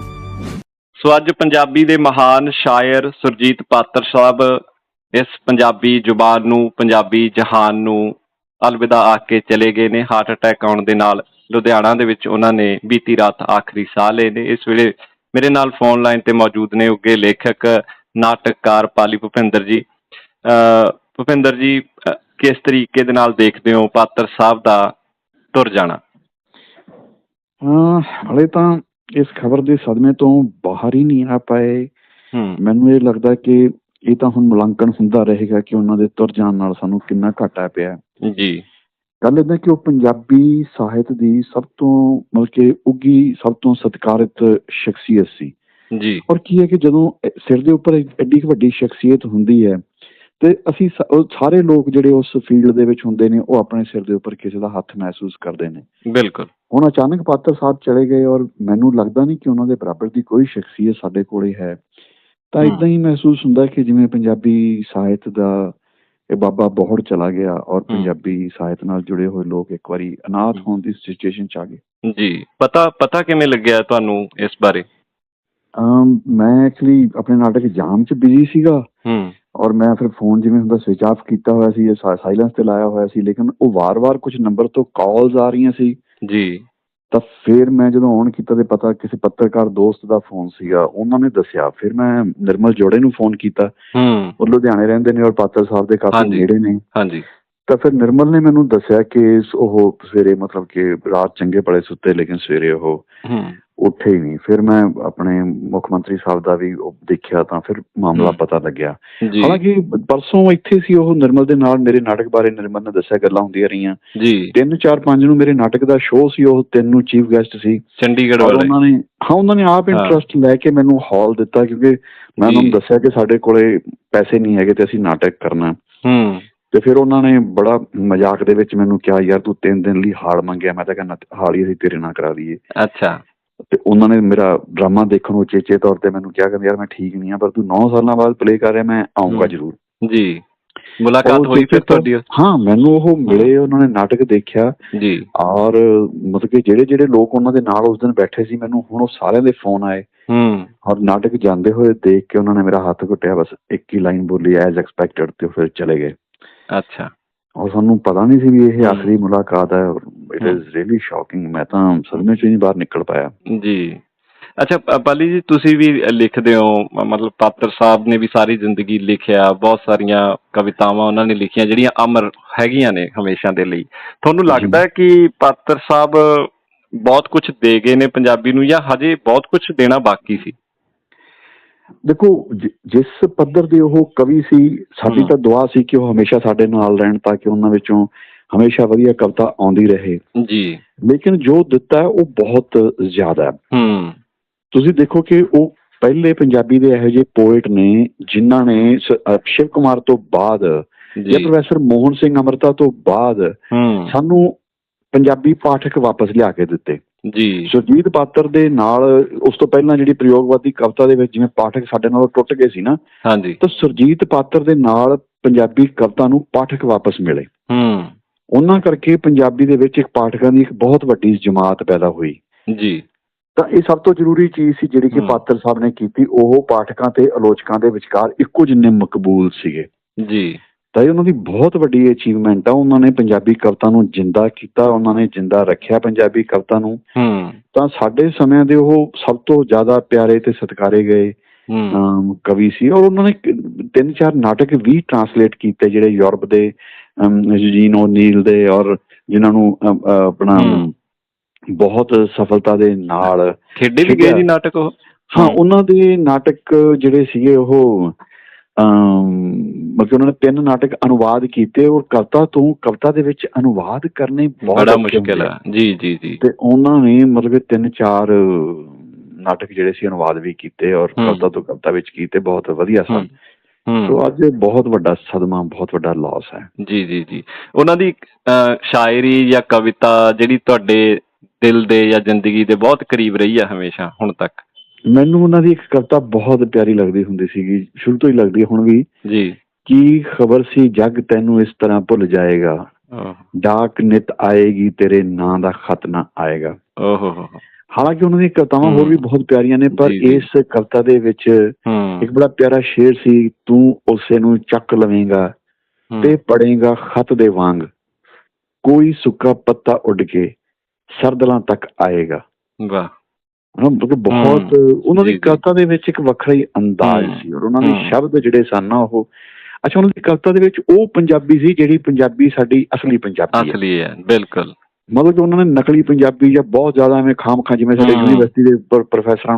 Speaker 2: ਸੋ ਅੱਜ ਪੰਜਾਬੀ ਦੇ ਮਹਾਨ ਸ਼ਾਇਰ ਸੁਰਜੀਤ ਪਾਤਰ ਸਾਹਿਬ ਇਸ ਪੰਜਾਬੀ ਜ਼ੁਬਾਨ ਨੂੰ, ਪੰਜਾਬੀ ਜਹਾਨ ਨੂੰ ਅਲਵਿਦਾ ਆਖ ਚਲੇ ਗਏ ਨੇ। ਹਾਰਟ ਅਟੈਕ ਆਉਣ ਦੇ ਨਾਲ ਲੁਧਿਆਣਾ ਦੇ ਵਿੱਚ ਉਹਨਾਂ ਨੇ ਬੀਤੀ ਰਾਤ ਆਖਰੀ ਸਾਹ ਲਏ ਨੇ। ਇਸ ਵੇਲੇ ਮੇਰੇ ਨਾਲ ਫੋਨ ਲਾਈਨ ਤੇ ਮੌਜੂਦ ਨੇ ਉੱਗੇ ਲੇਖਕ, ਨਾਟਕਕਾਰ ਪਾਲੀ ਭੁਪਿੰਦਰ ਜੀ। ਭੁਪਿੰਦਰ ਜੀ ਕਿਸ ਤਰੀਕੇ ਦੇ ਨਾਲ ਦੇਖਦੇ ਹੋ ਪਾਤਰ ਸਾਹਿਬ ਦਾ ਤੁਰ ਜਾਣਾ?
Speaker 1: ਹਲੇ ਤਾਂ ਇਸ ਖਬਰ ਦੇ ਸਦਮੇ ਤੋਂ ਬਾਹਰ ਹੀ ਨਹੀਂ ਆ ਪਾਏ। ਮੈਨੂੰ ਇਹ ਲੱਗਦਾ ਕਿ ਇਹ ਤਾਂ ਹੁਣ ਮੁਲਾਂਕਣ ਹੁੰਦਾ ਰਹੇਗਾ ਕਿ ਉਹਨਾਂ ਦੇ ਤੁਰ ਜਾਣ ਨਾਲ ਸਾਨੂੰ ਕਿੰਨਾ ਘਾਟਾ ਪਿਆ।
Speaker 2: ਜੀ।
Speaker 1: ਗੱਲ ਇਦਾਂ ਕਿ ਉਹ ਪੰਜਾਬੀ ਸਾਹਿਤ ਦੀ ਸਭ ਤੋਂ ਮਤਲਬ ਕਿ ਉੱਗੀ ਸਭ ਤੋਂ ਸਤਿਕਾਰਿਤ ਸ਼ਖਸੀਅਤ ਸੀ।
Speaker 2: ਜੀ।
Speaker 1: ਔਰ ਕੀ ਹੈ ਕਿ ਜਦੋਂ ਸਿਰ ਦੇ ਉੱਪਰ ਐਡੀ ਵੱਡੀ ਸ਼ਖਸੀਅਤ ਹੁੰਦੀ ਹੈ ਤੇ ਅਸੀਂ ਸਾਰੇ ਲੋਕ ਜਿਹੜੇ ਉਸ ਫੀਲਡ ਦੇ ਵਿੱਚ ਹੁੰਦੇ ਨੇ ਉਹ ਆਪਣੇ ਸਿਰ ਦੇ ਉੱਪਰ ਕਿਸੇ ਦਾ ਹੱਥ ਮਹਿਸੂਸ ਕਰਦੇ ਨੇ।
Speaker 2: ਬਿਲਕੁਲ।
Speaker 1: ਹੁਣ ਅਚਾਨਕ ਪਾਤਰ ਸਾਹਿਬ ਚਲੇ ਗਏ ਔਰ ਮੈਨੂੰ ਲੱਗਦਾ ਨਹੀਂ ਕਿ ਉਹਨਾਂ ਦੇ ਬਰਾਬਰ ਦੀ ਕੋਈ ਸ਼ਖਸੀਅਤ ਸਾਡੇ ਕੋਲੇ ਹੈ। ਤਾਂ। ਇਦਾਂ ਹੀ ਮਹਿਸੂਸ ਹੁੰਦਾ ਕਿ ਜਿਵੇਂ ਪੰਜਾਬੀ ਸਾਹਿਤ ਦਾ ਇਹ ਬਾਬਾ ਬਹੁਤ ਚਲਾ ਗਿਆ ਔਰ ਪੰਜਾਬੀ ਸਾਹਿਤ ਨਾਲ ਜੁੜੇ ਹੋਏ ਲੋਕ ਇੱਕ ਵਾਰੀ ਅਨਾਥ। ਹੋਣ ਦੀ ਸਿਚੁਏਸ਼ਨ ਚ ਆ ਗਏ।
Speaker 2: ਜੀ ਪਤਾ ਪਤਾ ਕਿਵੇਂ ਲੱਗਿਆ ਤੁਹਾਨੂੰ ਇਸ ਬਾਰੇ?
Speaker 1: ਮੈਂ ਐਕਚੁਅਲੀ ਆਪਣੇ ਨਾਟਕ ਜਾਮ ਚ ਬਿਜ਼ੀ ਸੀਗਾ।
Speaker 2: ਹੂੰ
Speaker 1: ਔਰ ਮੈਂ ਫਿਰ ਫੋਨ ਜਿਵੇਂ ਹੁੰਦਾ ਸਵਿਚ ਆਫ ਕੀਤਾ ਹੋਇਆ ਸੀ ਸਾਇਲੈਂਸ ਤੇ ਲਾਇਆ ਹੋਇਆ ਸੀ ਲੇਕਿਨ ਉਹ ਵਾਰ-ਵਾਰ ਕੁਝ ਨੰਬਰ ਤੋਂ ਕਾਲਸ ਆ ਰਹੀਆਂ ਸੀ।
Speaker 2: ਜੀ।
Speaker 1: ਤਾਂ ਫਿਰ ਮੈਂ ਜਦੋਂ ਔਨ ਕੀਤਾ ਤੇ ਪਤਾ ਕਿਸੇ ਪੱਤਰਕਾਰ ਦੋਸਤ ਦਾ ਫੋਨ ਸੀਗਾ ਉਹਨਾਂ ਨੇ ਦੱਸਿਆ। ਫਿਰ ਮੈਂ ਨਿਰਮਲ ਜੋੜੇ ਨੂੰ ਫੋਨ ਕੀਤਾ।
Speaker 2: ਹੂੰ।
Speaker 1: ਉਹ ਲੁਧਿਆਣੇ ਰਹਿੰਦੇ ਨੇ ਔਰ ਪਾਤਰ ਸਾਹਿਬ ਦੇ ਕਾਫੀ। ਨੇੜੇ ਨੇ।
Speaker 2: ਹਾਂਜੀ।
Speaker 1: ਤਾਂ ਫਿਰ ਨਿਰਮਲ ਨੇ ਮੈਨੂੰ ਦੱਸਿਆ ਕਿ ਉਹ ਸਵੇਰੇ ਮਤਲਬ ਕਿ ਰਾਤ ਚੰਗੇ ਭਲੇ ਸੁੱਤੇ ਲੇਕਿਨ ਸਵੇਰੇ ਉਹ ਉੱਠੇ ਹੀ ਨਹੀਂ। ਫਿਰ ਮੈਂ ਆਪਣੇ ਮੁੱਖ ਮੰਤਰੀ ਸਾਹਿਬ ਦਾ ਵੀ ਦੇਖਿਆ ਤਾਂ ਫਿਰ ਮਾਮਲਾ। ਪਤਾ ਲੱਗਿਆ। ਹਾਲਾਂਕਿ ਪਰਸੋਂ ਇੱਥੇ ਸੀ ਉਹ ਨਿਰਮਲ ਦੇ ਨਾਲ ਮੇਰੇ ਨਾਟਕ ਬਾਰੇ ਨਿਰਮਲ ਨੇ ਦੱਸਿਆ ਗੱਲਾਂ ਹੁੰਦੀਆਂ ਰਹੀਆਂ।
Speaker 2: ਜੀ।
Speaker 1: 3 4 5 ਨੂੰ ਮੇਰੇ ਨਾਟਕ ਦਾ ਸ਼ੋਅ ਸੀ ਉਹ ਤਿੰਨ ਨੂੰ ਚੀਫ ਗੈਸਟ ਸੀ।
Speaker 2: ਚੰਡੀਗੜ੍ਹ ਵਾਲੇ।
Speaker 1: ਉਹਨਾਂ ਨੇ ਹਾਂ ਉਹਨਾਂ ਨੇ ਆਪ। ਇੰਟਰਸਟ ਲੈ ਕੇ ਮੈਨੂੰ ਹਾਲ ਦਿੱਤਾ ਕਿਉਂਕਿ ਮੈਂ ਉਹਨਾਂ ਨੂੰ। ਦੱਸਿਆ ਕਿ ਸਾਡੇ ਕੋਲੇ ਪੈਸੇ ਨਹੀਂ ਹੈਗੇ ਤੇ ਅਸੀਂ ਨਾਟਕ ਕਰਨਾ।
Speaker 2: ਹੂੰ।
Speaker 1: ਤੇ ਫਿਰ ਉਹਨਾਂ ਨੇ ਬੜਾ ਮਜ਼ਾਕ ਦੇ ਵਿੱਚ ਮੈਨੂੰ ਕਿਹਾ ਯਾਰ ਤੂੰ ਤਿੰਨ ਦਿਨ ਲਈ ਹਾਲ ਮੰਗਿਆ। ਮੈਂ ਤਾਂ ਕਹਿੰਦਾ ਹਾਲ ਹੀ ਅਸੀਂ ਤੇਰੇ ਨਾਲ ਕਰਾ ਦਈਏ
Speaker 2: ਅੱਛਾ।
Speaker 1: ਤੇ ਉਹਨਾਂ ਨੇ ਮੇਰਾ ਡਰਾਮਾ ਦੇਖਣ ਨੂੰ ਚੇਚੇ ਤੌਰ ਤੇ ਮੈਨੂੰ ਕਿਹਾ ਕਿ ਯਾਰ ਮੈਂ ਠੀਕ ਨਹੀਂ ਆ ਪਰ ਤੂੰ 9 ਸਾਲਾਂ ਬਾਅਦ ਪਲੇ ਕਰ ਰਿਹਾ ਮੈਂ ਆਉਂਗਾ। ਜ਼ਰੂਰ।
Speaker 2: ਜੀ। ਮੁਲਾਕਾਤ ਹੋਈ ਫਿਰ ਤੁਹਾਡੀ?
Speaker 1: ਹਾਂ ਮੈਨੂੰ ਉਹ ਮਿਲੇ ਉਹਨਾਂ ਨੇ ਨਾਟਕ ਦੇਖਿਆ।
Speaker 2: ਜੀ।
Speaker 1: ਔਰ ਮਤਲਬ ਕਿ ਜਿਹੜੇ ਜਿਹੜੇ ਲੋਕ ਉਹਨਾਂ ਦੇ ਨਾਲ ਉਸ ਦਿਨ ਬੈਠੇ ਸੀ ਮੈਨੂੰ ਹੁਣ ਉਹ ਸਾਰਿਆਂ ਦੇ ਫੋਨ ਆਏ।
Speaker 2: ਹੂੰ।
Speaker 1: ਔਰ ਨਾਟਕ ਜਾਂਦੇ ਹੋਏ ਦੇਖ ਕੇ ਉਹਨਾਂ ਨੇ ਮੇਰਾ ਹੱਥ ਘੁੱਟਿਆ ਬਸ ਇੱਕ ਹੀ ਲਾਈਨ ਬੋਲੀ ਐਜ਼ ਐਕਸਪੈਕਟਡ ਤੇ ਫਿਰ ਚਲੇ ਗਏ।
Speaker 2: ਅੱਛਾ
Speaker 1: ਔਰ ਸਾਨੂੰ ਪਤਾ ਨਹੀਂ ਸੀ ਵੀ ਇਹ। ਆਖਰੀ ਮੁਲਾਕਾਤ ਹੈ ਇਟ। ਇਜ਼ ਰੀਲੀ ਸ਼ੌਕਿੰਗ ਮੈਂ ਤਾਂ ਸਦਮੇ ਚੋਂ ਹੀ ਬਾਹਰ ਨਿਕਲ ਪਾਇਆ
Speaker 2: ਜੀ ਅੱਛਾ ਪਾਲੀ ਜੀ ਤੁਸੀਂ ਵੀ ਲਿਖਦੇ ਹੋ ਮਤਲਬ ਪਾਤਰ ਸਾਹਿਬ ਨੇ ਵੀ ਸਾਰੀ ਜ਼ਿੰਦਗੀ ਲਿਖਿਆ ਬਹੁਤ ਸਾਰੀਆਂ ਕਵਿਤਾਵਾਂ ਉਹਨਾਂ ਨੇ ਲਿਖੀਆਂ ਜਿਹੜੀਆਂ ਅਮਰ ਹੈਗੀਆਂ ਨੇ ਹਮੇਸ਼ਾ ਦੇ ਲਈ ਤੁਹਾਨੂੰ। ਲੱਗਦਾ ਹੈ ਕਿ ਪਾਤਰ ਸਾਹਿਬ ਬਹੁਤ ਕੁਝ ਦੇ ਗਏ ਨੇ ਪੰਜਾਬੀ ਨੂੰ ਜਾਂ ਹਜੇ ਬਹੁਤ ਕੁਝ ਦੇਣਾ ਬਾਕੀ ਸੀ
Speaker 1: ਦੇਖੋ ਜਿਸ ਪੱਧਰ ਦੇ ਉਹ ਕਵੀ ਸੀ ਸਾਡੀ। ਤਾਂ ਦੁਆ ਸੀ ਕਿ ਉਹ ਹਮੇਸ਼ਾ ਸਾਡੇ ਨਾਲ ਰਹਿਣ ਤਾਂ ਕਿ ਉਹਨਾਂ ਵਿੱਚੋਂ ਹਮੇਸ਼ਾ ਵਧੀਆ ਕਵਿਤਾ ਆਉਂਦੀ ਰਹੇ।
Speaker 2: ਜੀ।
Speaker 1: ਲੇਕਿਨ ਜੋ ਦਿੱਤਾ ਉਹ ਬਹੁਤ ਜ਼ਿਆਦਾ ਹੈ। ਤੁਸੀਂ ਦੇਖੋ ਕਿ ਉਹ ਪਹਿਲੇ ਪੰਜਾਬੀ ਦੇ ਇਹੋ ਜਿਹੇ ਪੋਇਟ ਨੇ ਜਿਨ੍ਹਾਂ ਨੇ ਸ਼ਿਵ ਕੁਮਾਰ ਤੋਂ ਬਾਅਦ ਜਾਂ ਪ੍ਰੋਫੈਸਰ ਮੋਹਨ ਸਿੰਘ ਅਮਰਤਾ ਤੋਂ ਬਾਅਦ ਸਾਨੂੰ ਪੰਜਾਬੀ ਪਾਠਕ ਵਾਪਸ ਲਿਆ ਕੇ ਦਿੱਤੇ।
Speaker 2: ਜੀ।
Speaker 1: ਸੁਰਜੀਤ ਪਾਤਰ ਦੇ ਨਾਲ ਉਸ ਤੋਂ ਪਹਿਲਾਂ ਜਿਹੜੀ ਪ੍ਰਯੋਗਵਾਦੀ ਕਵਿਤਾ ਦੇ ਵਿੱਚ ਜਿਵੇਂ ਪਾਠਕ ਸਾਡੇ ਨਾਲੋਂ ਟੁੱਟ ਗਏ ਸੀ ਨਾ
Speaker 2: ਹਾਂਜੀ।
Speaker 1: ਤਾਂ ਸੁਰਜੀਤ ਪਾਤਰ ਦੇ ਨਾਲ ਪੰਜਾਬੀ ਕਵਿਤਾ ਨੂੰ ਪਾਠਕ ਵਾਪਸ ਮਿਲੇ।
Speaker 2: ਹੂੰ।
Speaker 1: ਉਹਨਾਂ ਕਰਕੇ ਪੰਜਾਬੀ ਦੇ ਵਿੱਚ ਇੱਕ ਪਾਠਕਾਂ ਦੀ ਇੱਕ ਬਹੁਤ ਵੱਡੀ ਜਮਾਤ ਪੈਦਾ ਹੋਈ।
Speaker 2: ਜੀ।
Speaker 1: ਤਾਂ ਇਹ ਸਭ ਤੋਂ ਜ਼ਰੂਰੀ ਚੀਜ਼ ਸੀ ਜਿਹੜੀ ਕਿ। ਪਾਤਰ ਸਾਹਿਬ ਨੇ ਕੀਤੀ। ਉਹ ਪਾਠਕਾਂ ਤੇ ਆਲੋਚਕਾਂ ਦੇ ਵਿਚਕਾਰ ਇੱਕੋ ਜਿੰਨੇ ਮਕਬੂਲ ਸੀਗੇ।
Speaker 2: ਜੀ।
Speaker 1: ਤਾਂ ਇਹ ਉਹਨਾਂ ਦੀ ਬਹੁਤ ਵੱਡੀ ਅਚੀਵਮੈਂਟ ਆ ਉਹਨਾਂ ਨੇ ਪੰਜਾਬੀ ਕਵਿਤਾ ਨੂੰ ਜਿੰਦਾ ਕੀਤਾ ਉਹਨਾਂ ਨੇ ਜਿੰਦਾ ਰੱਖਿਆ ਪੰਜਾਬੀ ਕਵਿਤਾ ਨੂੰ
Speaker 2: ਹੂੰ
Speaker 1: ਤਾਂ ਸਾਡੇ ਸਮਿਆਂ ਦੇ ਉਹ ਸਭ ਤੋਂ ਜ਼ਿਆਦਾ ਪਿਆਰੇ ਤੇ ਸਤਿਕਾਰੇ ਗਏ ਕਵੀ ਸੀ ਔਰ ਉਹਨਾਂ ਨੇ ਤਿੰਨ ਚਾਰ ਨਾਟਕ ਵੀ ਟਰਾਂਸਲੇਟ ਕੀਤੇ ਜਿਹੜੇ ਯੂਰਪ ਦੇ ਯੂਜੀਨ ਓਨੀਲ ਦੇ ਔਰ ਜਿਨ੍ਹਾਂ ਨੂੰ ਆਪਣਾ। ਬਹੁਤ ਸਫਲਤਾ ਦੇ ਨਾਲ
Speaker 2: ਖੇਡੇ ਵੀ ਗਏ। ਜੀ ਨਾਟਕ ਉਹ
Speaker 1: ਹਾਂ। ਉਹਨਾਂ ਦੇ ਨਾਟਕ ਜਿਹੜੇ ਸੀਗੇ ਉਹ ਮਤਲਬ ਉਹਨਾਂ ਨੇ ਤਿੰਨ ਨਾਟਕ ਅਨੁਵਾਦ ਕੀਤੇ ਔਰ ਕਵਿਤਾ ਤੋਂ ਕਵਿਤਾ ਦੇ ਵਿੱਚ ਅਨੁਵਾਦ ਕਰਨੇ ਬਹੁਤ
Speaker 2: ਬੜਾ ਮੁਸ਼ਕਿਲ ਹੈ ਜੀ ਜੀ ਜੀ।
Speaker 1: ਤੇ ਉਹਨਾਂ ਨੇ ਮਤਲਬ ਤਿੰਨ ਚਾਰ ਨਾਟਕ ਜਿਹੜੇ ਸੀ ਅਨੁਵਾਦ ਵੀ ਕੀਤੇ ਔਰ। ਕਵਿਤਾ ਤੋਂ ਕਵਿਤਾ ਵਿੱਚ ਕੀਤੇ ਬਹੁਤ ਵਧੀਆ ਸਨ। ਸੋ ਅੱਜ ਬਹੁਤ ਵੱਡਾ ਸਦਮਾ ਬਹੁਤ ਵੱਡਾ ਲਾਸ ਹੈ।
Speaker 2: ਜੀ ਜੀ ਜੀ। ਉਹਨਾਂ ਦੀ ਸ਼ਾਇਰੀ ਜਾਂ ਕਵਿਤਾ ਜਿਹੜੀ ਤੁਹਾਡੇ ਦਿਲ ਦੇ ਜਾਂ ਜ਼ਿੰਦਗੀ ਦੇ ਬਹੁਤ ਕਰੀਬ ਰਹੀ ਹੈ ਹਮੇਸ਼ਾ ਹੁਣ ਤੱਕ?
Speaker 1: ਮੈਨੂੰ ਉਹਨਾਂ ਦੀ ਇੱਕ ਕਵਿਤਾ ਬਹੁਤ ਪਿਆਰੀ ਲੱਗਦੀ ਹੁੰਦੀ ਸੀਗੀ ਸ਼ੁਰੂ ਤੋਂ ਹੀ ਲੱਗਦੀ ਹੁਣ ਵੀ।
Speaker 2: ਜੀ।
Speaker 1: ਕੀ ਖਬਰ ਸੀ ਜੱਗ ਤੈਨੂੰ ਇਸ ਤਰ੍ਹਾਂ ਭੁੱਲ ਜਾਏਗਾ। ਡਾਕ ਨਿਤ ਆਏਗੀ ਤੇਰੇ ਨਾਂ ਦਾ ਖਤ ਨਾ ਆਏਗਾ।
Speaker 2: ਓਹ
Speaker 1: ਹਾਲਾਂਕਿ ਉਹਨਾਂ ਦੀਆਂ ਕਵਿਤਾਵਾਂ ਹੋਰ। ਵੀ ਬਹੁਤ ਪਿਆਰੀਆਂ ਨੇ ਪਰ। ਇਸ ਕਵਿਤਾ ਦੇ ਵਿੱਚ ਇੱਕ ਬੜਾ ਪਿਆਰਾ ਸ਼ੇਰ ਸੀ ਤੂੰ ਉਸੇ ਨੂੰ ਚੱਕ ਲਵੇਂਗਾ ਤੇ ਪੜੇਗਾ ਖਤ ਦੇ ਵਾਂਗ। ਕੋਈ ਸੁੱਕਾ ਪੱਤਾ ਉੱਡ ਕੇ ਸਰਦਲਾਂ ਤੱਕ ਆਏਗਾ।
Speaker 2: ਵਾਹ।
Speaker 1: ਹਾਂ ਮਤਲਬ ਬਹੁਤ ਉਹਨਾਂ ਦੀ। ਕਵਿਤਾ ਦੇ ਵਿੱਚ ਇੱਕ ਵੱਖਰਾ ਹੀ ਅੰਦਾਜ਼ ਸੀ ਔਰ ਉਹਨਾਂ ਦੇ। ਸ਼ਬਦ ਜਿਹੜੇ ਸਨ ਨਾ ਉਹ ਅੱਛਾ ਉਹਨਾਂ ਦੀ ਕਵਿਤਾ ਦੇ ਵਿੱਚ ਉਹ ਪੰਜਾਬੀ ਸੀ ਜਿਹੜੀ ਪੰਜਾਬੀ ਸਾਡੀ ਅਸਲੀ ਪੰਜਾਬੀ ਹੈ
Speaker 2: ਅਸਲੀ ਹੈ ਬਿਲਕੁਲ
Speaker 1: ਮਤਲਬ ਕਿ ਉਹਨਾਂ ਨੇ ਨਕਲੀ ਪੰਜਾਬੀ ਜਾਂ ਬਹੁਤ ਜ਼ਿਆਦਾ ਐਵੇਂ ਖਾਮ ਖਾ ਜਿਵੇਂ ਸਾਡੇ। ਯੂਨੀਵਰਸਿਟੀ ਦੇ ਪ੍ਰੋਫੈਸਰਾਂ